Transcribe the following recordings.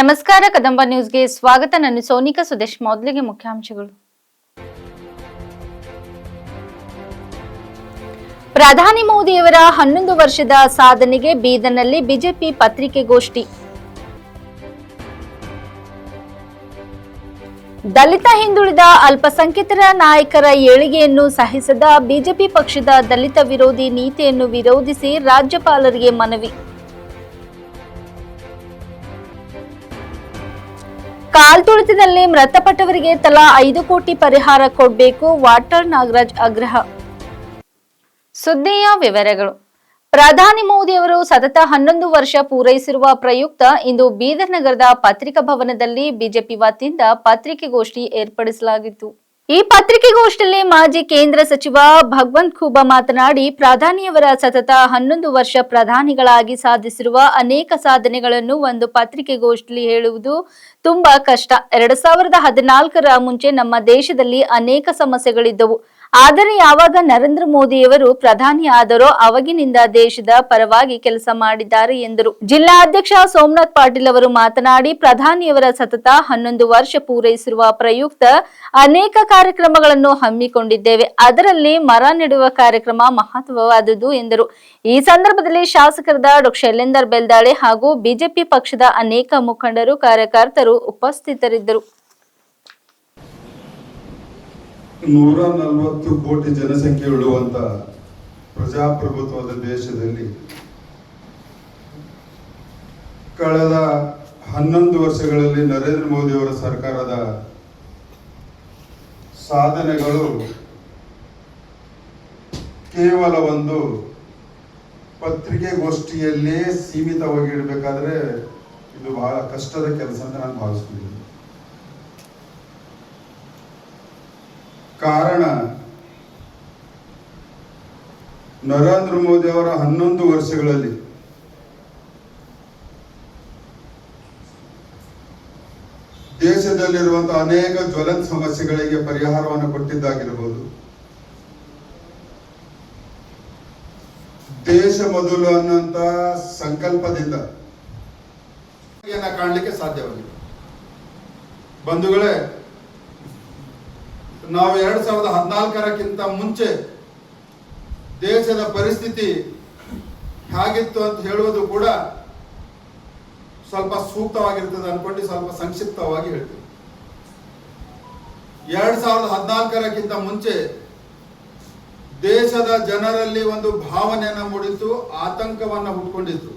ನಮಸ್ಕಾರ, ಕದಂಬ ನ್ಯೂಸ್ಗೆ ಸ್ವಾಗತ. ನಾನು ಸೋನಿಕಾ ಸುದೇಶ್. ಮೊದಲಿಗೆ ಮುಖ್ಯಾಂಶಗಳು. ಪ್ರಧಾನಿ ಮೋದಿಯವರ ಹನ್ನೊಂದು ವರ್ಷದ ಸಾಧನೆಗೆ ಬೀದರ್ನಲ್ಲಿ ಬಿಜೆಪಿ ಪತ್ರಿಕೆಗೋಷ್ಠಿ. ದಲಿತ ಹಿಂದುಳಿದ ಅಲ್ಪಸಂಖ್ಯಾತರ ನಾಯಕರ ಏಳಿಗೆಯನ್ನು ಸಹಿಸದ ಬಿಜೆಪಿ ಪಕ್ಷದ ದಲಿತ ವಿರೋಧಿ ನೀತಿಯನ್ನು ವಿರೋಧಿಸಿ ರಾಜ್ಯಪಾಲರಿಗೆ ಮನವಿ. ಕಾಲ್ತುಳಿತದಲ್ಲಿ ಮೃತಪಟ್ಟವರಿಗೆ ತಲಾ ಐದು ಕೋಟಿ ಪರಿಹಾರ ಕೊಡಬೇಕು, ವಾಟರ್ ನಾಗರಾಜ್ ಆಗ್ರಹ. ಸುದ್ದಿಯ ವಿವರಗಳು. ಪ್ರಧಾನಿ ಮೋದಿ ಅವರು ಸತತ ಹನ್ನೊಂದು ವರ್ಷ ಪೂರೈಸಿರುವ ಪ್ರಯುಕ್ತ ಇಂದು ಬೀದರ್ ನಗರದ ಪತ್ರಿಕಾ ಭವನದಲ್ಲಿ ಬಿಜೆಪಿ ವತಿಯಿಂದ ಪತ್ರಿಕೆಗೋಷ್ಠಿ ಏರ್ಪಡಿಸಲಾಗಿತ್ತು. ಈ ಪತ್ರಿಕೆಗೋಷ್ಠಿಯಲ್ಲಿ ಮಾಜಿ ಕೇಂದ್ರ ಸಚಿವ ಭಗವಂತ್ ಖೂಬಾ ಮಾತನಾಡಿ, ಪ್ರಧಾನಿಯವರ ಸತತ ಹನ್ನೊಂದು ವರ್ಷ ಪ್ರಧಾನಿಗಳಾಗಿ ಸಾಧಿಸಿರುವ ಅನೇಕ ಸಾಧನೆಗಳನ್ನು ಒಂದು ಪತ್ರಿಕೆಗೋಷ್ಠಿಯಲ್ಲಿ ಹೇಳುವುದು ತುಂಬಾ ಕಷ್ಟ. ಎರಡ್ ಸಾವಿರದ ಹದಿನಾಲ್ಕರ ಮುಂಚೆ ನಮ್ಮ ದೇಶದಲ್ಲಿ ಅನೇಕ ಸಮಸ್ಯೆಗಳಿದ್ದವು. ಆದರೆ ಯಾವಾಗ ನರೇಂದ್ರ ಮೋದಿಯವರು ಪ್ರಧಾನಿ ಆದರೋ ಅವಾಗಿನಿಂದ ದೇಶದ ಪರವಾಗಿ ಕೆಲಸ ಮಾಡಿದ್ದಾರೆ ಎಂದರು. ಜಿಲ್ಲಾಧ್ಯಕ್ಷ ಸೋಮನಾಥ್ ಪಾಟೀಲ್ ಅವರು ಮಾತನಾಡಿ, ಪ್ರಧಾನಿಯವರ ಸತತ ಹನ್ನೊಂದು ವರ್ಷ ಪೂರೈಸಿರುವ ಪ್ರಯುಕ್ತ ಅನೇಕ ಕಾರ್ಯಕ್ರಮಗಳನ್ನು ಹಮ್ಮಿಕೊಂಡಿದ್ದೇವೆ. ಅದರಲ್ಲಿ ಮರ ನೆಡುವ ಕಾರ್ಯಕ್ರಮ ಮಹತ್ವವಾದುದು ಎಂದರು. ಈ ಸಂದರ್ಭದಲ್ಲಿ ಶಾಸಕರಾದ ಡಾಕ್ಟರ್ ಶೈಲೇಂದರ್ ಬೆಲ್ದಾಳೆ ಹಾಗೂ ಬಿಜೆಪಿ ಪಕ್ಷದ ಅನೇಕ ಮುಖಂಡರು, ಕಾರ್ಯಕರ್ತರು ಉಪಸ್ಥಿತರಿದ್ದರು. ನೂರ ನಲವತ್ತು ಕೋಟಿ ಜನಸಂಖ್ಯೆ ಉಳ್ಳುವಂತ ಪ್ರಜಾಪ್ರಭುತ್ವದ ದೇಶದಲ್ಲಿ ಕಳೆದ ಹನ್ನೊಂದು ವರ್ಷಗಳಲ್ಲಿ ನರೇಂದ್ರ ಮೋದಿ ಅವರ ಸರ್ಕಾರದ ಸಾಧನೆಗಳು ಕೇವಲ ಒಂದು ಪತ್ರಿಕೆಗೋಷ್ಠಿಯಲ್ಲೇ ಸೀಮಿತವಾಗಿ ಇಡಬೇಕಾದ್ರೆ ಇದು ಬಹಳ ಕಷ್ಟದ ಕೆಲಸ ಅಂತ ನಾನು ಭಾವಿಸ್ತೀನಿ ಕಾರಣ ನರೇಂದ್ರ ಮೋದಿ ಅವರ ಹನ್ನೊಂದು ವರ್ಷಗಳಲ್ಲಿ ದೇಶದಲ್ಲಿರುವಂತಹ ಅನೇಕ ಜ್ವಲಂತ ಸಮಸ್ಯೆಗಳಿಗೆ ಪರಿಹಾರವನ್ನು ಕೊಟ್ಟಿದ್ದಾಗಿರಬಹುದು ದೇಶ ಮೊದಲು ಅನ್ನುವಂತ ಸಂಕಲ್ಪದಿಂದ ಕಾಣಲಿಕ್ಕೆ ಸಾಧ್ಯವಾಗಿದೆ. ಬಂಧುಗಳೇ ನಾವು ಎರಡು ಸಾವಿರದ ಹದಿನಾಲ್ಕರಕ್ಕಿಂತ ಮುಂಚೆ ದೇಶದ ಪರಿಸ್ಥಿತಿ ಹೇಗಿತ್ತು ಅಂತ ಹೇಳುವುದು ಕೂಡ ಸ್ವಲ್ಪ ಸೂಕ್ತವಾಗಿರ್ತದೆ ಅನ್ಕೊಂಡು ಸ್ವಲ್ಪ ಸಂಕ್ಷಿಪ್ತವಾಗಿ ಹೇಳ್ತೀವಿ ಎರಡ್ ಸಾವಿರದ ಹದಿನಾಲ್ಕರಕ್ಕಿಂತ ಮುಂಚೆ ದೇಶದ ಜನರಲ್ಲಿ ಒಂದು ಭಾವನೆಯನ್ನ ಮೂಡಿತು ಆತಂಕವನ್ನ ಹುಟ್ಕೊಂಡಿತ್ತು.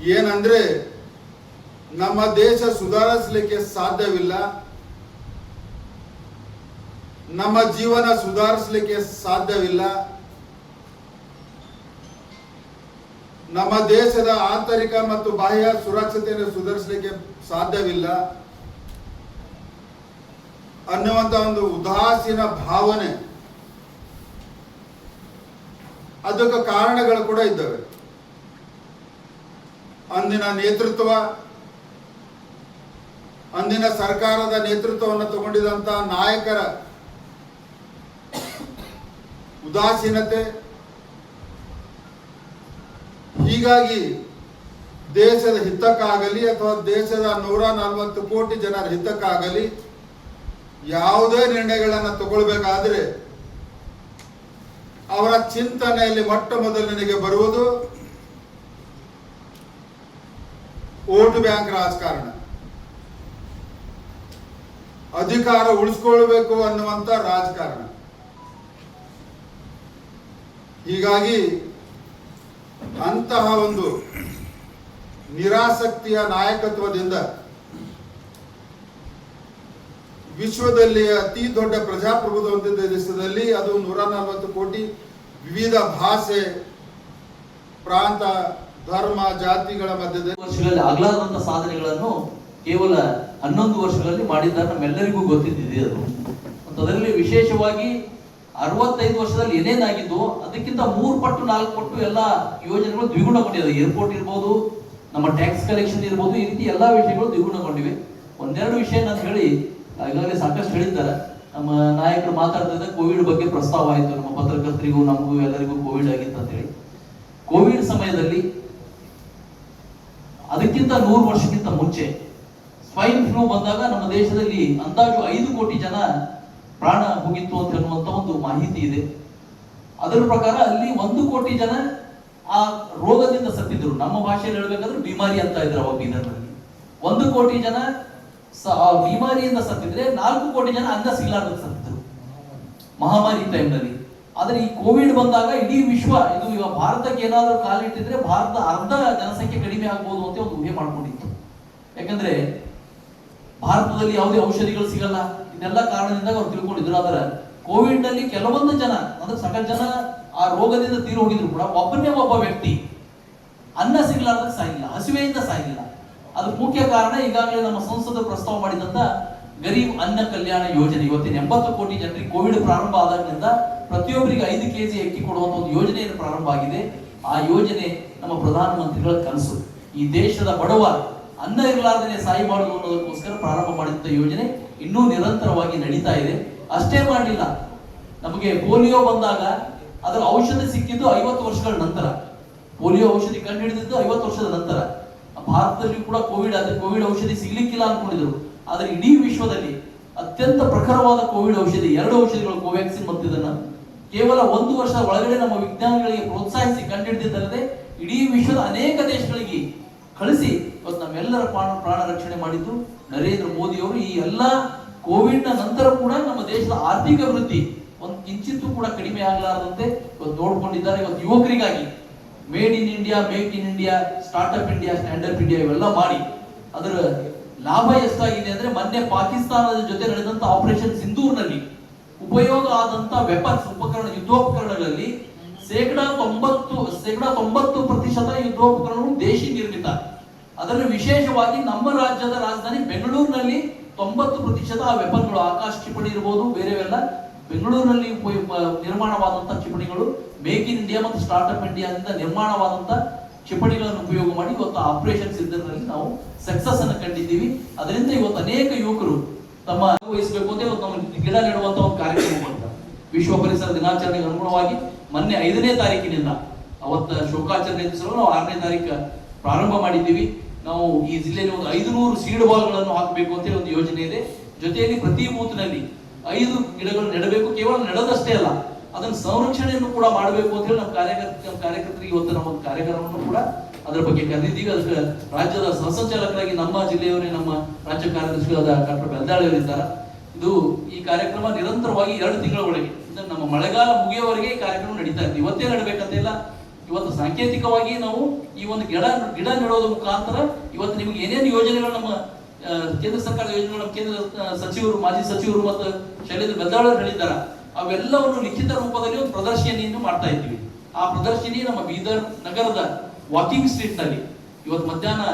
ಏನಂದ್ರೆ ನಮ್ಮ ದೇಶ ಸುಧಾರಿಸಲಿಕ್ಕೆ ಸಾಧ್ಯವಿಲ್ಲ. ನಮ್ಮ ಜೀವನ ಸುಧಾರಿಸಲಿಕ್ಕೆ ಸಾಧ್ಯವಿಲ್ಲ. ನಮ್ಮ ದೇಶದ ಆಂತರಿಕ ಮತ್ತು ಬಾಹ್ಯ ಸುರಕ್ಷತೆಯನ್ನು ಸುಧಾರಿಸಲಿಕ್ಕೆ ಸಾಧ್ಯವಿಲ್ಲ. ಅನ್ನುವಂತ ಒಂದು ಉದಾಸೀನ ಭಾವನೆ. ಅದಕ್ಕೆ ಕಾರಣಗಳು ಕೂಡ ಇದ್ದಾವೆ. ಅಂದಿನ ನೇತೃತ್ವ, ಅಂದಿನ ಸರ್ಕಾರದ ನೇತೃತ್ವವನ್ನು ತಗೊಂಡಿದಂತ ನಾಯಕರ ಉದಾಸೀನತೆ. ಹೀಗಾಗಿ ದೇಶದ ಹಿತಕ್ಕಾಗಲಿ ಅಥವಾ ದೇಶದ ನೂರ ನಲವತ್ತು ಕೋಟಿ ಜನರ ಹಿತಕ್ಕಾಗಲಿ ಯಾವುದೇ ನಿರ್ಣಯಗಳನ್ನು ತಗೊಳ್ಬೇಕಾದ್ರೆ ಅವರ ಚಿಂತನೆಯಲ್ಲಿ ಮೊಟ್ಟ ಮೊದಲನಿಗೆ ಬರುವುದು ವೋಟ್ ಬ್ಯಾಂಕ್ ರಾಜಕಾರಣ. ಅಧಿಕಾರ ಉಳಿಸ್ಕೊಳ್ಬೇಕು ಅನ್ನುವಂತ ರಾಜಕಾರಣ. ಹೀಗಾಗಿ ಅಂತಹ ಒಂದು ನಿರಾಸಕ್ತಿಯ ನಾಯಕತ್ವದಿಂದ ವಿಶ್ವದಲ್ಲಿ ಅತಿ ದೊಡ್ಡ ಪ್ರಜಾಪ್ರಭುತ್ವ ಹೊಂದಿದ್ದ ದೇಶದಲ್ಲಿ ಅದು ನೂರ ನಲವತ್ತು ಕೋಟಿ ವಿವಿಧ ಭಾಷೆ, ಪ್ರಾಂತ, ಧರ್ಮ, ಜಾತಿಗಳ ಮಧ್ಯದಲ್ಲಿ ವರ್ಷಗಳಲ್ಲಿ ಆಗಲಾರದಂತ ಸಾಧನೆಗಳನ್ನು ಕೇವಲ ಹನ್ನೊಂದು ವರ್ಷಗಳಲ್ಲಿ ಮಾಡಿದ್ದಾರೆ ನಮ್ಮೆಲ್ಲರಿಗೂ ಗೊತ್ತಿದ್ದಿದೆ ಅದು. ಅದರಲ್ಲಿ ವಿಶೇಷವಾಗಿ ಅರವತ್ತೈದು ವರ್ಷದಲ್ಲಿ ಏನೇನಾಗಿದ್ದು, ಅದಕ್ಕಿಂತ ಮೂರು ಪಟ್ಟು, ನಾಲ್ಕು ಪಟ್ಟು ಎಲ್ಲ ಯೋಜನೆಗಳು ದ್ವಿಗುಣಗೊಂಡಿದೆ. ಏರ್ಪೋರ್ಟ್ ಇರ್ಬೋದು, ನಮ್ಮ ಟ್ಯಾಕ್ಸ್ ಕಲೆಕ್ಷನ್ ಇರ್ಬೋದು, ಈ ರೀತಿ ಎಲ್ಲ ವಿಷಯಗಳು ದ್ವಿಗುಣಗೊಂಡಿವೆ. ಒಂದೆರಡು ವಿಷಯ ನಾನು ಹೇಳಿ, ಈಗಾಗಲೇ ಸಾಕಷ್ಟು ಹೇಳಿದ್ದಾರೆ. ನಮ್ಮ ನಾಯಕರು ಮಾತಾಡ್ತಿದ್ದ ಕೋವಿಡ್ ಬಗ್ಗೆ ಪ್ರಸ್ತಾವ ಆಯಿತು. ನಮ್ಮ ಪತ್ರಕರ್ತರಿಗೂ, ನಮಗೂ, ಎಲ್ಲರಿಗೂ ಕೋವಿಡ್ ಆಗಿತ್ತು ಅಂತ ಹೇಳಿ. ಕೋವಿಡ್ ಸಮಯದಲ್ಲಿ ಅದಕ್ಕಿಂತ ನೂರು ವರ್ಷಕ್ಕಿಂತ ಮುಂಚೆ ಸ್ವೈನ್ ಫ್ಲೂ ಬಂದಾಗ ನಮ್ಮ ದೇಶದಲ್ಲಿ ಅಂದಾಜು ಐದು ಕೋಟಿ ಜನ ಪ್ರಾಣ ಹೋಗಿತ್ತು ಅಂತ ಹೇಳುವಂತ ಒಂದು ಮಾಹಿತಿ ಇದೆ. ಅದರ ಪ್ರಕಾರ ಅಲ್ಲಿ ಒಂದು ಕೋಟಿ ಜನ ಆ ರೋಗದಿಂದ ಸತ್ತಿದ್ರು ನಮ್ಮ ಭಾಷೆಯಲ್ಲಿ ಹೇಳ್ಬೇಕಾದ್ರೆ ಬಿಮಾರಿ ಅಂತ ಇದ್ರು ಅವಾಗ ಬೀದರ್ನಲ್ಲಿ. ಒಂದು ಕೋಟಿ ಜನ ಆ ಬಿಮಾರಿಯಿಂದ ಸತ್ತಿದ್ರೆ ನಾಲ್ಕು ಕೋಟಿ ಜನ ಅನ್ನ ಸಿಗ್ಲಾರ್ದ ಸತ್ತಿದ್ರು. ಮಹಾಮಾರಿ ಟೈಮ್ನಲ್ಲಿ ಆದ್ರೆ ಈ ಕೋವಿಡ್ ಬಂದಾಗ ಇಡೀ ವಿಶ್ವ, ಇದು ಇವಾಗ ಭಾರತಕ್ಕೆ ಏನಾದರೂ ಕಾಲಿಟ್ಟಿದ್ರೆ ಭಾರತ ಅರ್ಧ ಜನಸಂಖ್ಯೆ ಕಡಿಮೆ ಆಗ್ಬೋದು ಅಂತ ಒಂದು ಊಹೆ ಮಾಡ್ಕೊಂಡಿತ್ತು. ಯಾಕಂದ್ರೆ ಭಾರತದಲ್ಲಿ ಯಾವುದೇ ಔಷಧಿಗಳು ಸಿಗಲ್ಲ. ಇದೆಲ್ಲ ಕಾರಣದಿಂದ ಅವ್ರು ತಿಳ್ಕೊಂಡಿದ್ರು. ಆದ್ರೆ ಕೋವಿಡ್ನಲ್ಲಿ ಕೆಲವೊಂದು ಜನ, ಅಂದ್ರೆ ಸಕಲ ಜನ ಆ ರೋಗದಿಂದ ತೀರಿ ಹೋಗಿದ್ರು ಕೂಡ, ಒಬ್ಬನೇ ಒಬ್ಬ ವ್ಯಕ್ತಿ ಅನ್ನ ಸಿಗ್ಲಾರ್ದ ಸಾಯಿಲ್ಲ ಹಸಿವೆಯಿಂದ ಸಾಯಿಲ್ಲ ಅದು ಮುಖ್ಯ ಕಾರಣ ಈಗಾಗಲೇ ನಮ್ಮ ಸಂಸದ ಪ್ರಸ್ತಾವ ಮಾಡಿದಂತ ಗರೀಬ್ ಅನ್ನ ಕಲ್ಯಾಣ ಯೋಜನೆ. ಇವತ್ತಿನ ಎಂಬತ್ತು ಕೋಟಿ ಜನರಿಗೆ ಕೋವಿಡ್ ಪ್ರಾರಂಭ ಆದಾಗಿನಿಂದ ಪ್ರತಿಯೊಬ್ಬರಿಗೆ ಐದು ಕೆಜಿ ಅಕ್ಕಿ ಕೊಡುವಂತ ಒಂದು ಯೋಜನೆಯನ್ನು ಪ್ರಾರಂಭ ಆಗಿದೆ. ಆ ಯೋಜನೆ ನಮ್ಮ ಪ್ರಧಾನಮಂತ್ರಿಗಳ ಕನಸು. ಈ ದೇಶದ ಬಡವ ಅನ್ನ ಇರಲಾರ್ದೇ ಸಾಯಿ ಮಾಡುವುದು ಅನ್ನೋದಕ್ಕೋಸ್ಕರ ಪ್ರಾರಂಭ ಮಾಡಿದಂತ ಯೋಜನೆ. ಇನ್ನೂ ನಿರಂತರವಾಗಿ ನಡೀತಾ ಇದೆ. ಅಷ್ಟೇ ಮಾಡಲಿಲ್ಲ. ನಮಗೆ ಪೋಲಿಯೋ ಬಂದಾಗ ಅದರ ಔಷಧಿ ಸಿಕ್ಕಿದ್ದು ಐವತ್ತು ವರ್ಷಗಳ ನಂತರ. ಪೋಲಿಯೋ ಔಷಧಿ ಕಂಡು ಹಿಡಿದಿದ್ದು ಐವತ್ತು ವರ್ಷದ ನಂತರ. ಭಾರತದಲ್ಲಿ ಕೂಡ ಕೋವಿಡ್ ಆದ್ರೆ ಕೋವಿಡ್ ಔಷಧಿ ಸಿಗ್ಲಿಕ್ಕಿಲ್ಲ ಅನ್ಕೊಂಡಿದ್ರು. ಆದರೆ ಇಡೀ ವಿಶ್ವದಲ್ಲಿ ಅತ್ಯಂತ ಪ್ರಖರವಾದ ಕೋವಿಡ್ ಔಷಧಿ, ಎರಡು ಔಷಧಿಗಳು ಕೋವ್ಯಾಕ್ಸಿನ್ ಮತ್ತು ಇದನ್ನ ಕೇವಲ ಒಂದು ವರ್ಷ ಒಳಗಡೆ ನಮ್ಮ ವಿಜ್ಞಾನಿಗಳಿಗೆ ಪ್ರೋತ್ಸಾಹಿಸಿ ಕಂಡುಹಿಡಿದಿದ್ದಲ್ಲದೆ ಇಡೀ ವಿಶ್ವದ ಅನೇಕ ದೇಶಗಳಿಗೆ ಕಳಿಸಿ ಇವತ್ತು ನಮ್ಮೆಲ್ಲರ ಪ್ರಾಣ ಪ್ರಾಣ ರಕ್ಷಣೆ ಮಾಡಿದ್ದು. ನರೇಂದ್ರ ಮೋದಿ ಅವರು ಈ ಎಲ್ಲ ಕೋವಿಡ್ ನಂತರ ಕೂಡ ನಮ್ಮ ದೇಶದ ಆರ್ಥಿಕ ವೃದ್ಧಿ ಒಂದು ಕಿಂಚಿತ್ತೂ ಕೂಡ ಕಡಿಮೆ ಆಗಲಾರದಂತೆ ಇವತ್ತು ನೋಡ್ಕೊಂಡಿದ್ದಾರೆ. ಇವತ್ತು ಯುವಕರಿಗಾಗಿ made in India, make in India startup India standup India ಇವೆಲ್ಲ ಮಾಡಿ ಅದರ ಲಾಭ ಎಷ್ಟಾಗಿದೆ ಅಂದ್ರೆ ಮೊನ್ನೆ ಪಾಕಿಸ್ತಾನದ ಜೊತೆ ನಡೆದಂತ ಆಪರೇಷನ್ ಸಿಂಧೂರ್ನಲ್ಲಿ ಉಪಯೋಗ ಆದಂತ ವೆಪನ್ಸ್ ಉಪಕರಣ, ಯುದ್ಧೋಪಕರಣಗಳಲ್ಲಿ ಶೇಕಡಾ ತೊಂಬತ್ತು ಶೇಕಡಾ ತೊಂಬತ್ತು ಪ್ರತಿಶತ ಯುದ್ಧೋಪಕರಣಗಳು ದೇಶಿ ನಿರ್ಮಿತ. ಅದರಲ್ಲಿ ವಿಶೇಷವಾಗಿ ನಮ್ಮ ರಾಜ್ಯದ ರಾಜಧಾನಿ ಬೆಂಗಳೂರಿನಲ್ಲಿ ತೊಂಬತ್ತು ಪ್ರತಿಶತ ಆ ವೆಪನ್ಗಳು ಆಕಾಶ ಕ್ಷಿಪಣಿ ಇರ್ಬೋದು, ಬೇರೆವೆಲ್ಲ ಬೆಂಗಳೂರಿನಲ್ಲಿ ನಿರ್ಮಾಣವಾದಂತಹ ಕ್ಷಿಪಣಿಗಳು ಮೇಕ್ ಇನ್ ಇಂಡಿಯಾ ಮತ್ತು ಸ್ಟಾರ್ಟ್ಅಪ್ ಇಂಡಿಯಾದಿಂದ ನಿರ್ಮಾಣವಾದಂತಹ ಕ್ಷಿಪಣಿಗಳನ್ನು ಉಪಯೋಗ ಮಾಡಿ ಇವತ್ತು ಆಪರೇಷನ್ ಸಿದ್ಧರಲ್ಲಿ ನಾವು ಸಕ್ಸಸ್ ಅನ್ನು ಕಂಡಿದ್ದೀವಿ. ಅದರಿಂದ ಇವತ್ತು ಅನೇಕ ಯುವಕರು ತಮ್ಮ ವಹಿಸಬೇಕು ಅಂತ ಇವತ್ತು ನಮ್ಮ ಗಿಡ ನೆಡುವಂತ ಒಂದು ಕಾರ್ಯಕ್ರಮ ಮಾಡ್ತಾರೆ ವಿಶ್ವ ಪರಿಸರ ದಿನಾಚರಣೆಗೆ ಅನುಗುಣವಾಗಿ ಮೊನ್ನೆ ಐದನೇ ತಾರೀಕಿನಿಂದ, ಅವತ್ತ ಶೋಕಾಚರಣೆ ನಾವು ಆರನೇ ತಾರೀಕು ಪ್ರಾರಂಭ ಮಾಡಿದ್ದೀವಿ. ನಾವು ಈ ಜಿಲ್ಲೆಯಲ್ಲಿ ಒಂದು ಐದು ನೂರು ಸೀಡ್ ಬಾಲ್ಗಳನ್ನು ಹಾಕಬೇಕು ಅಂತ ಒಂದು ಯೋಜನೆ ಇದೆ. ಜೊತೆಯಲ್ಲಿ ಪ್ರತಿ ಬೂತ್ನಲ್ಲಿ ಐದು ಗಿಡಗಳು ನೆಡಬೇಕು. ಕೇವಲ ನೆಡೋದಷ್ಟೇ ಅಲ್ಲ, ಅದನ್ನು ಸಂರಕ್ಷಣೆಯನ್ನು ಕೂಡ ಮಾಡಬೇಕು ಅಂತ ಹೇಳಿ ನಮ್ಮ ಕಾರ್ಯಕರ್ತ ನಮ್ಮ ಕಾರ್ಯಕರ್ತರಿಗೆ ಇವತ್ತು ನಮ್ಮ ಒಂದು ಕಾರ್ಯಕ್ರಮವನ್ನು ಕೂಡ ಅದರ ಬಗ್ಗೆ ಕರೆದಿದ್ದೀವಿ. ಅದಕ್ಕೆ ರಾಜ್ಯದ ಸಹಸಂಚಾಲಕರಾಗಿ ನಮ್ಮ ಜಿಲ್ಲೆಯವರೇ ನಮ್ಮ ರಾಜ್ಯ ಕಾರ್ಯದರ್ಶಿಗಳಾದ ಡಾಕ್ಟರ್ ಬೆಂದಾಳಿಯವರಿದ್ದಾರೆ ಇದು ಈ ಕಾರ್ಯಕ್ರಮ ನಿರಂತರವಾಗಿ ಎರಡು ತಿಂಗಳ ಒಳಗೆ ನಮ್ಮ ಮಳೆಗಾಲ ಮುಗಿಯುವವರೆಗೆ ಈ ಕಾರ್ಯಕ್ರಮ ನಡೀತಾ ಇದೆ ಇವತ್ತೇ ನಡಬೇಕಂತಿಲ್ಲ ಇವತ್ತು ಸಾಂಕೇತಿಕವಾಗಿ ನಾವು ಈ ಒಂದು ಗಿಡ ಗಿಡ ನೆಡೋದ್ರ ಮುಖಾಂತರ ಇವತ್ತು ನಿಮಗೆ ಏನೇನು ಯೋಜನೆಗಳು ನಮ್ಮ ಕೇಂದ್ರ ಸರ್ಕಾರದ ಯೋಜನೆಗಳು ಕೇಂದ್ರ ಸಚಿವರು, ಮಾಜಿ ಸಚಿವರು ಮತ್ತು ಶೈಲೇಂದ್ರ ಬೆದ್ದಾಳರು ಹೇಳಿದ್ದಾರೆ, ಅವೆಲ್ಲವನ್ನು ಲಿಖಿತ ರೂಪದಲ್ಲಿ ಒಂದು ಪ್ರದರ್ಶನಿಯನ್ನು ಮಾಡ್ತಾ ಇದ್ದೀವಿ. ಆ ಪ್ರದರ್ಶನಿ ನಮ್ಮ ಬೀದರ್ ನಗರದ ವಾಕಿಂಗ್ ಸ್ಟ್ರೀಟ್ನಲ್ಲಿ ಇವತ್ತು ಮಧ್ಯಾಹ್ನ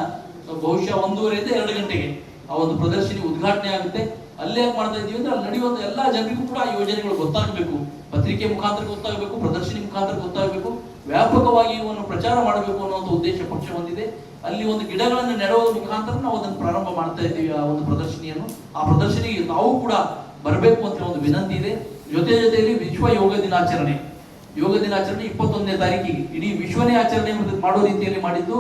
ಬಹುಶಃ ಒಂದೂವರೆಯಿಂದ ಎರಡು ಗಂಟೆಗೆ ಆ ಒಂದು ಪ್ರದರ್ಶನಿ ಉದ್ಘಾಟನೆ ಆಗುತ್ತೆ. ಅಲ್ಲೇ ಮಾಡ್ತಾ ಇದ್ದೀವಿ ಅಂದ್ರೆ ಅಲ್ಲಿ ನಡೆಯುವಂತ ಎಲ್ಲ ಜನರಿಗೂ ಕೂಡ ಆ ಯೋಜನೆಗಳು ಗೊತ್ತಾಗಬೇಕು. ಪತ್ರಿಕೆ ಮುಖಾಂತರ ಗೊತ್ತಾಗಬೇಕು, ಪ್ರದರ್ಶನಿ ಮುಖಾಂತರ ಗೊತ್ತಾಗಬೇಕು. ವ್ಯಾಪಕವಾಗಿ ಇವನ್ನು ಪ್ರಚಾರ ಮಾಡಬೇಕು ಅನ್ನುವಂಥ ಉದ್ದೇಶ ಪಕ್ಷ ಹೊಂದಿದೆ. ಅಲ್ಲಿ ಒಂದು ಗಿಡಗಳನ್ನು ನೆಡುವ ಮುಖಾಂತರ ನಾವು ಅದನ್ನು ಪ್ರಾರಂಭ ಮಾಡ್ತಾ ಇದ್ದೀವಿ, ಆ ಒಂದು ಪ್ರದರ್ಶನಿಯನ್ನು. ಆ ಪ್ರದರ್ಶನಿಗೆ ನಾವು ಕೂಡ ಬರಬೇಕು ಅಂತ ಒಂದು ವಿನಂತಿ ಇದೆ. ಜೊತೆ ಜೊತೆಯಲ್ಲಿ ವಿಶ್ವ ಯೋಗ ದಿನಾಚರಣೆ. ಯೋಗ ದಿನಾಚರಣೆ ಇಪ್ಪತ್ತೊಂದನೇ ತಾರೀಕಿಗೆ. ಇಡೀ ವಿಶ್ವನೇ ಆಚರಣೆ ಮಾಡೋ ರೀತಿಯಲ್ಲಿ ಮಾಡಿದ್ದು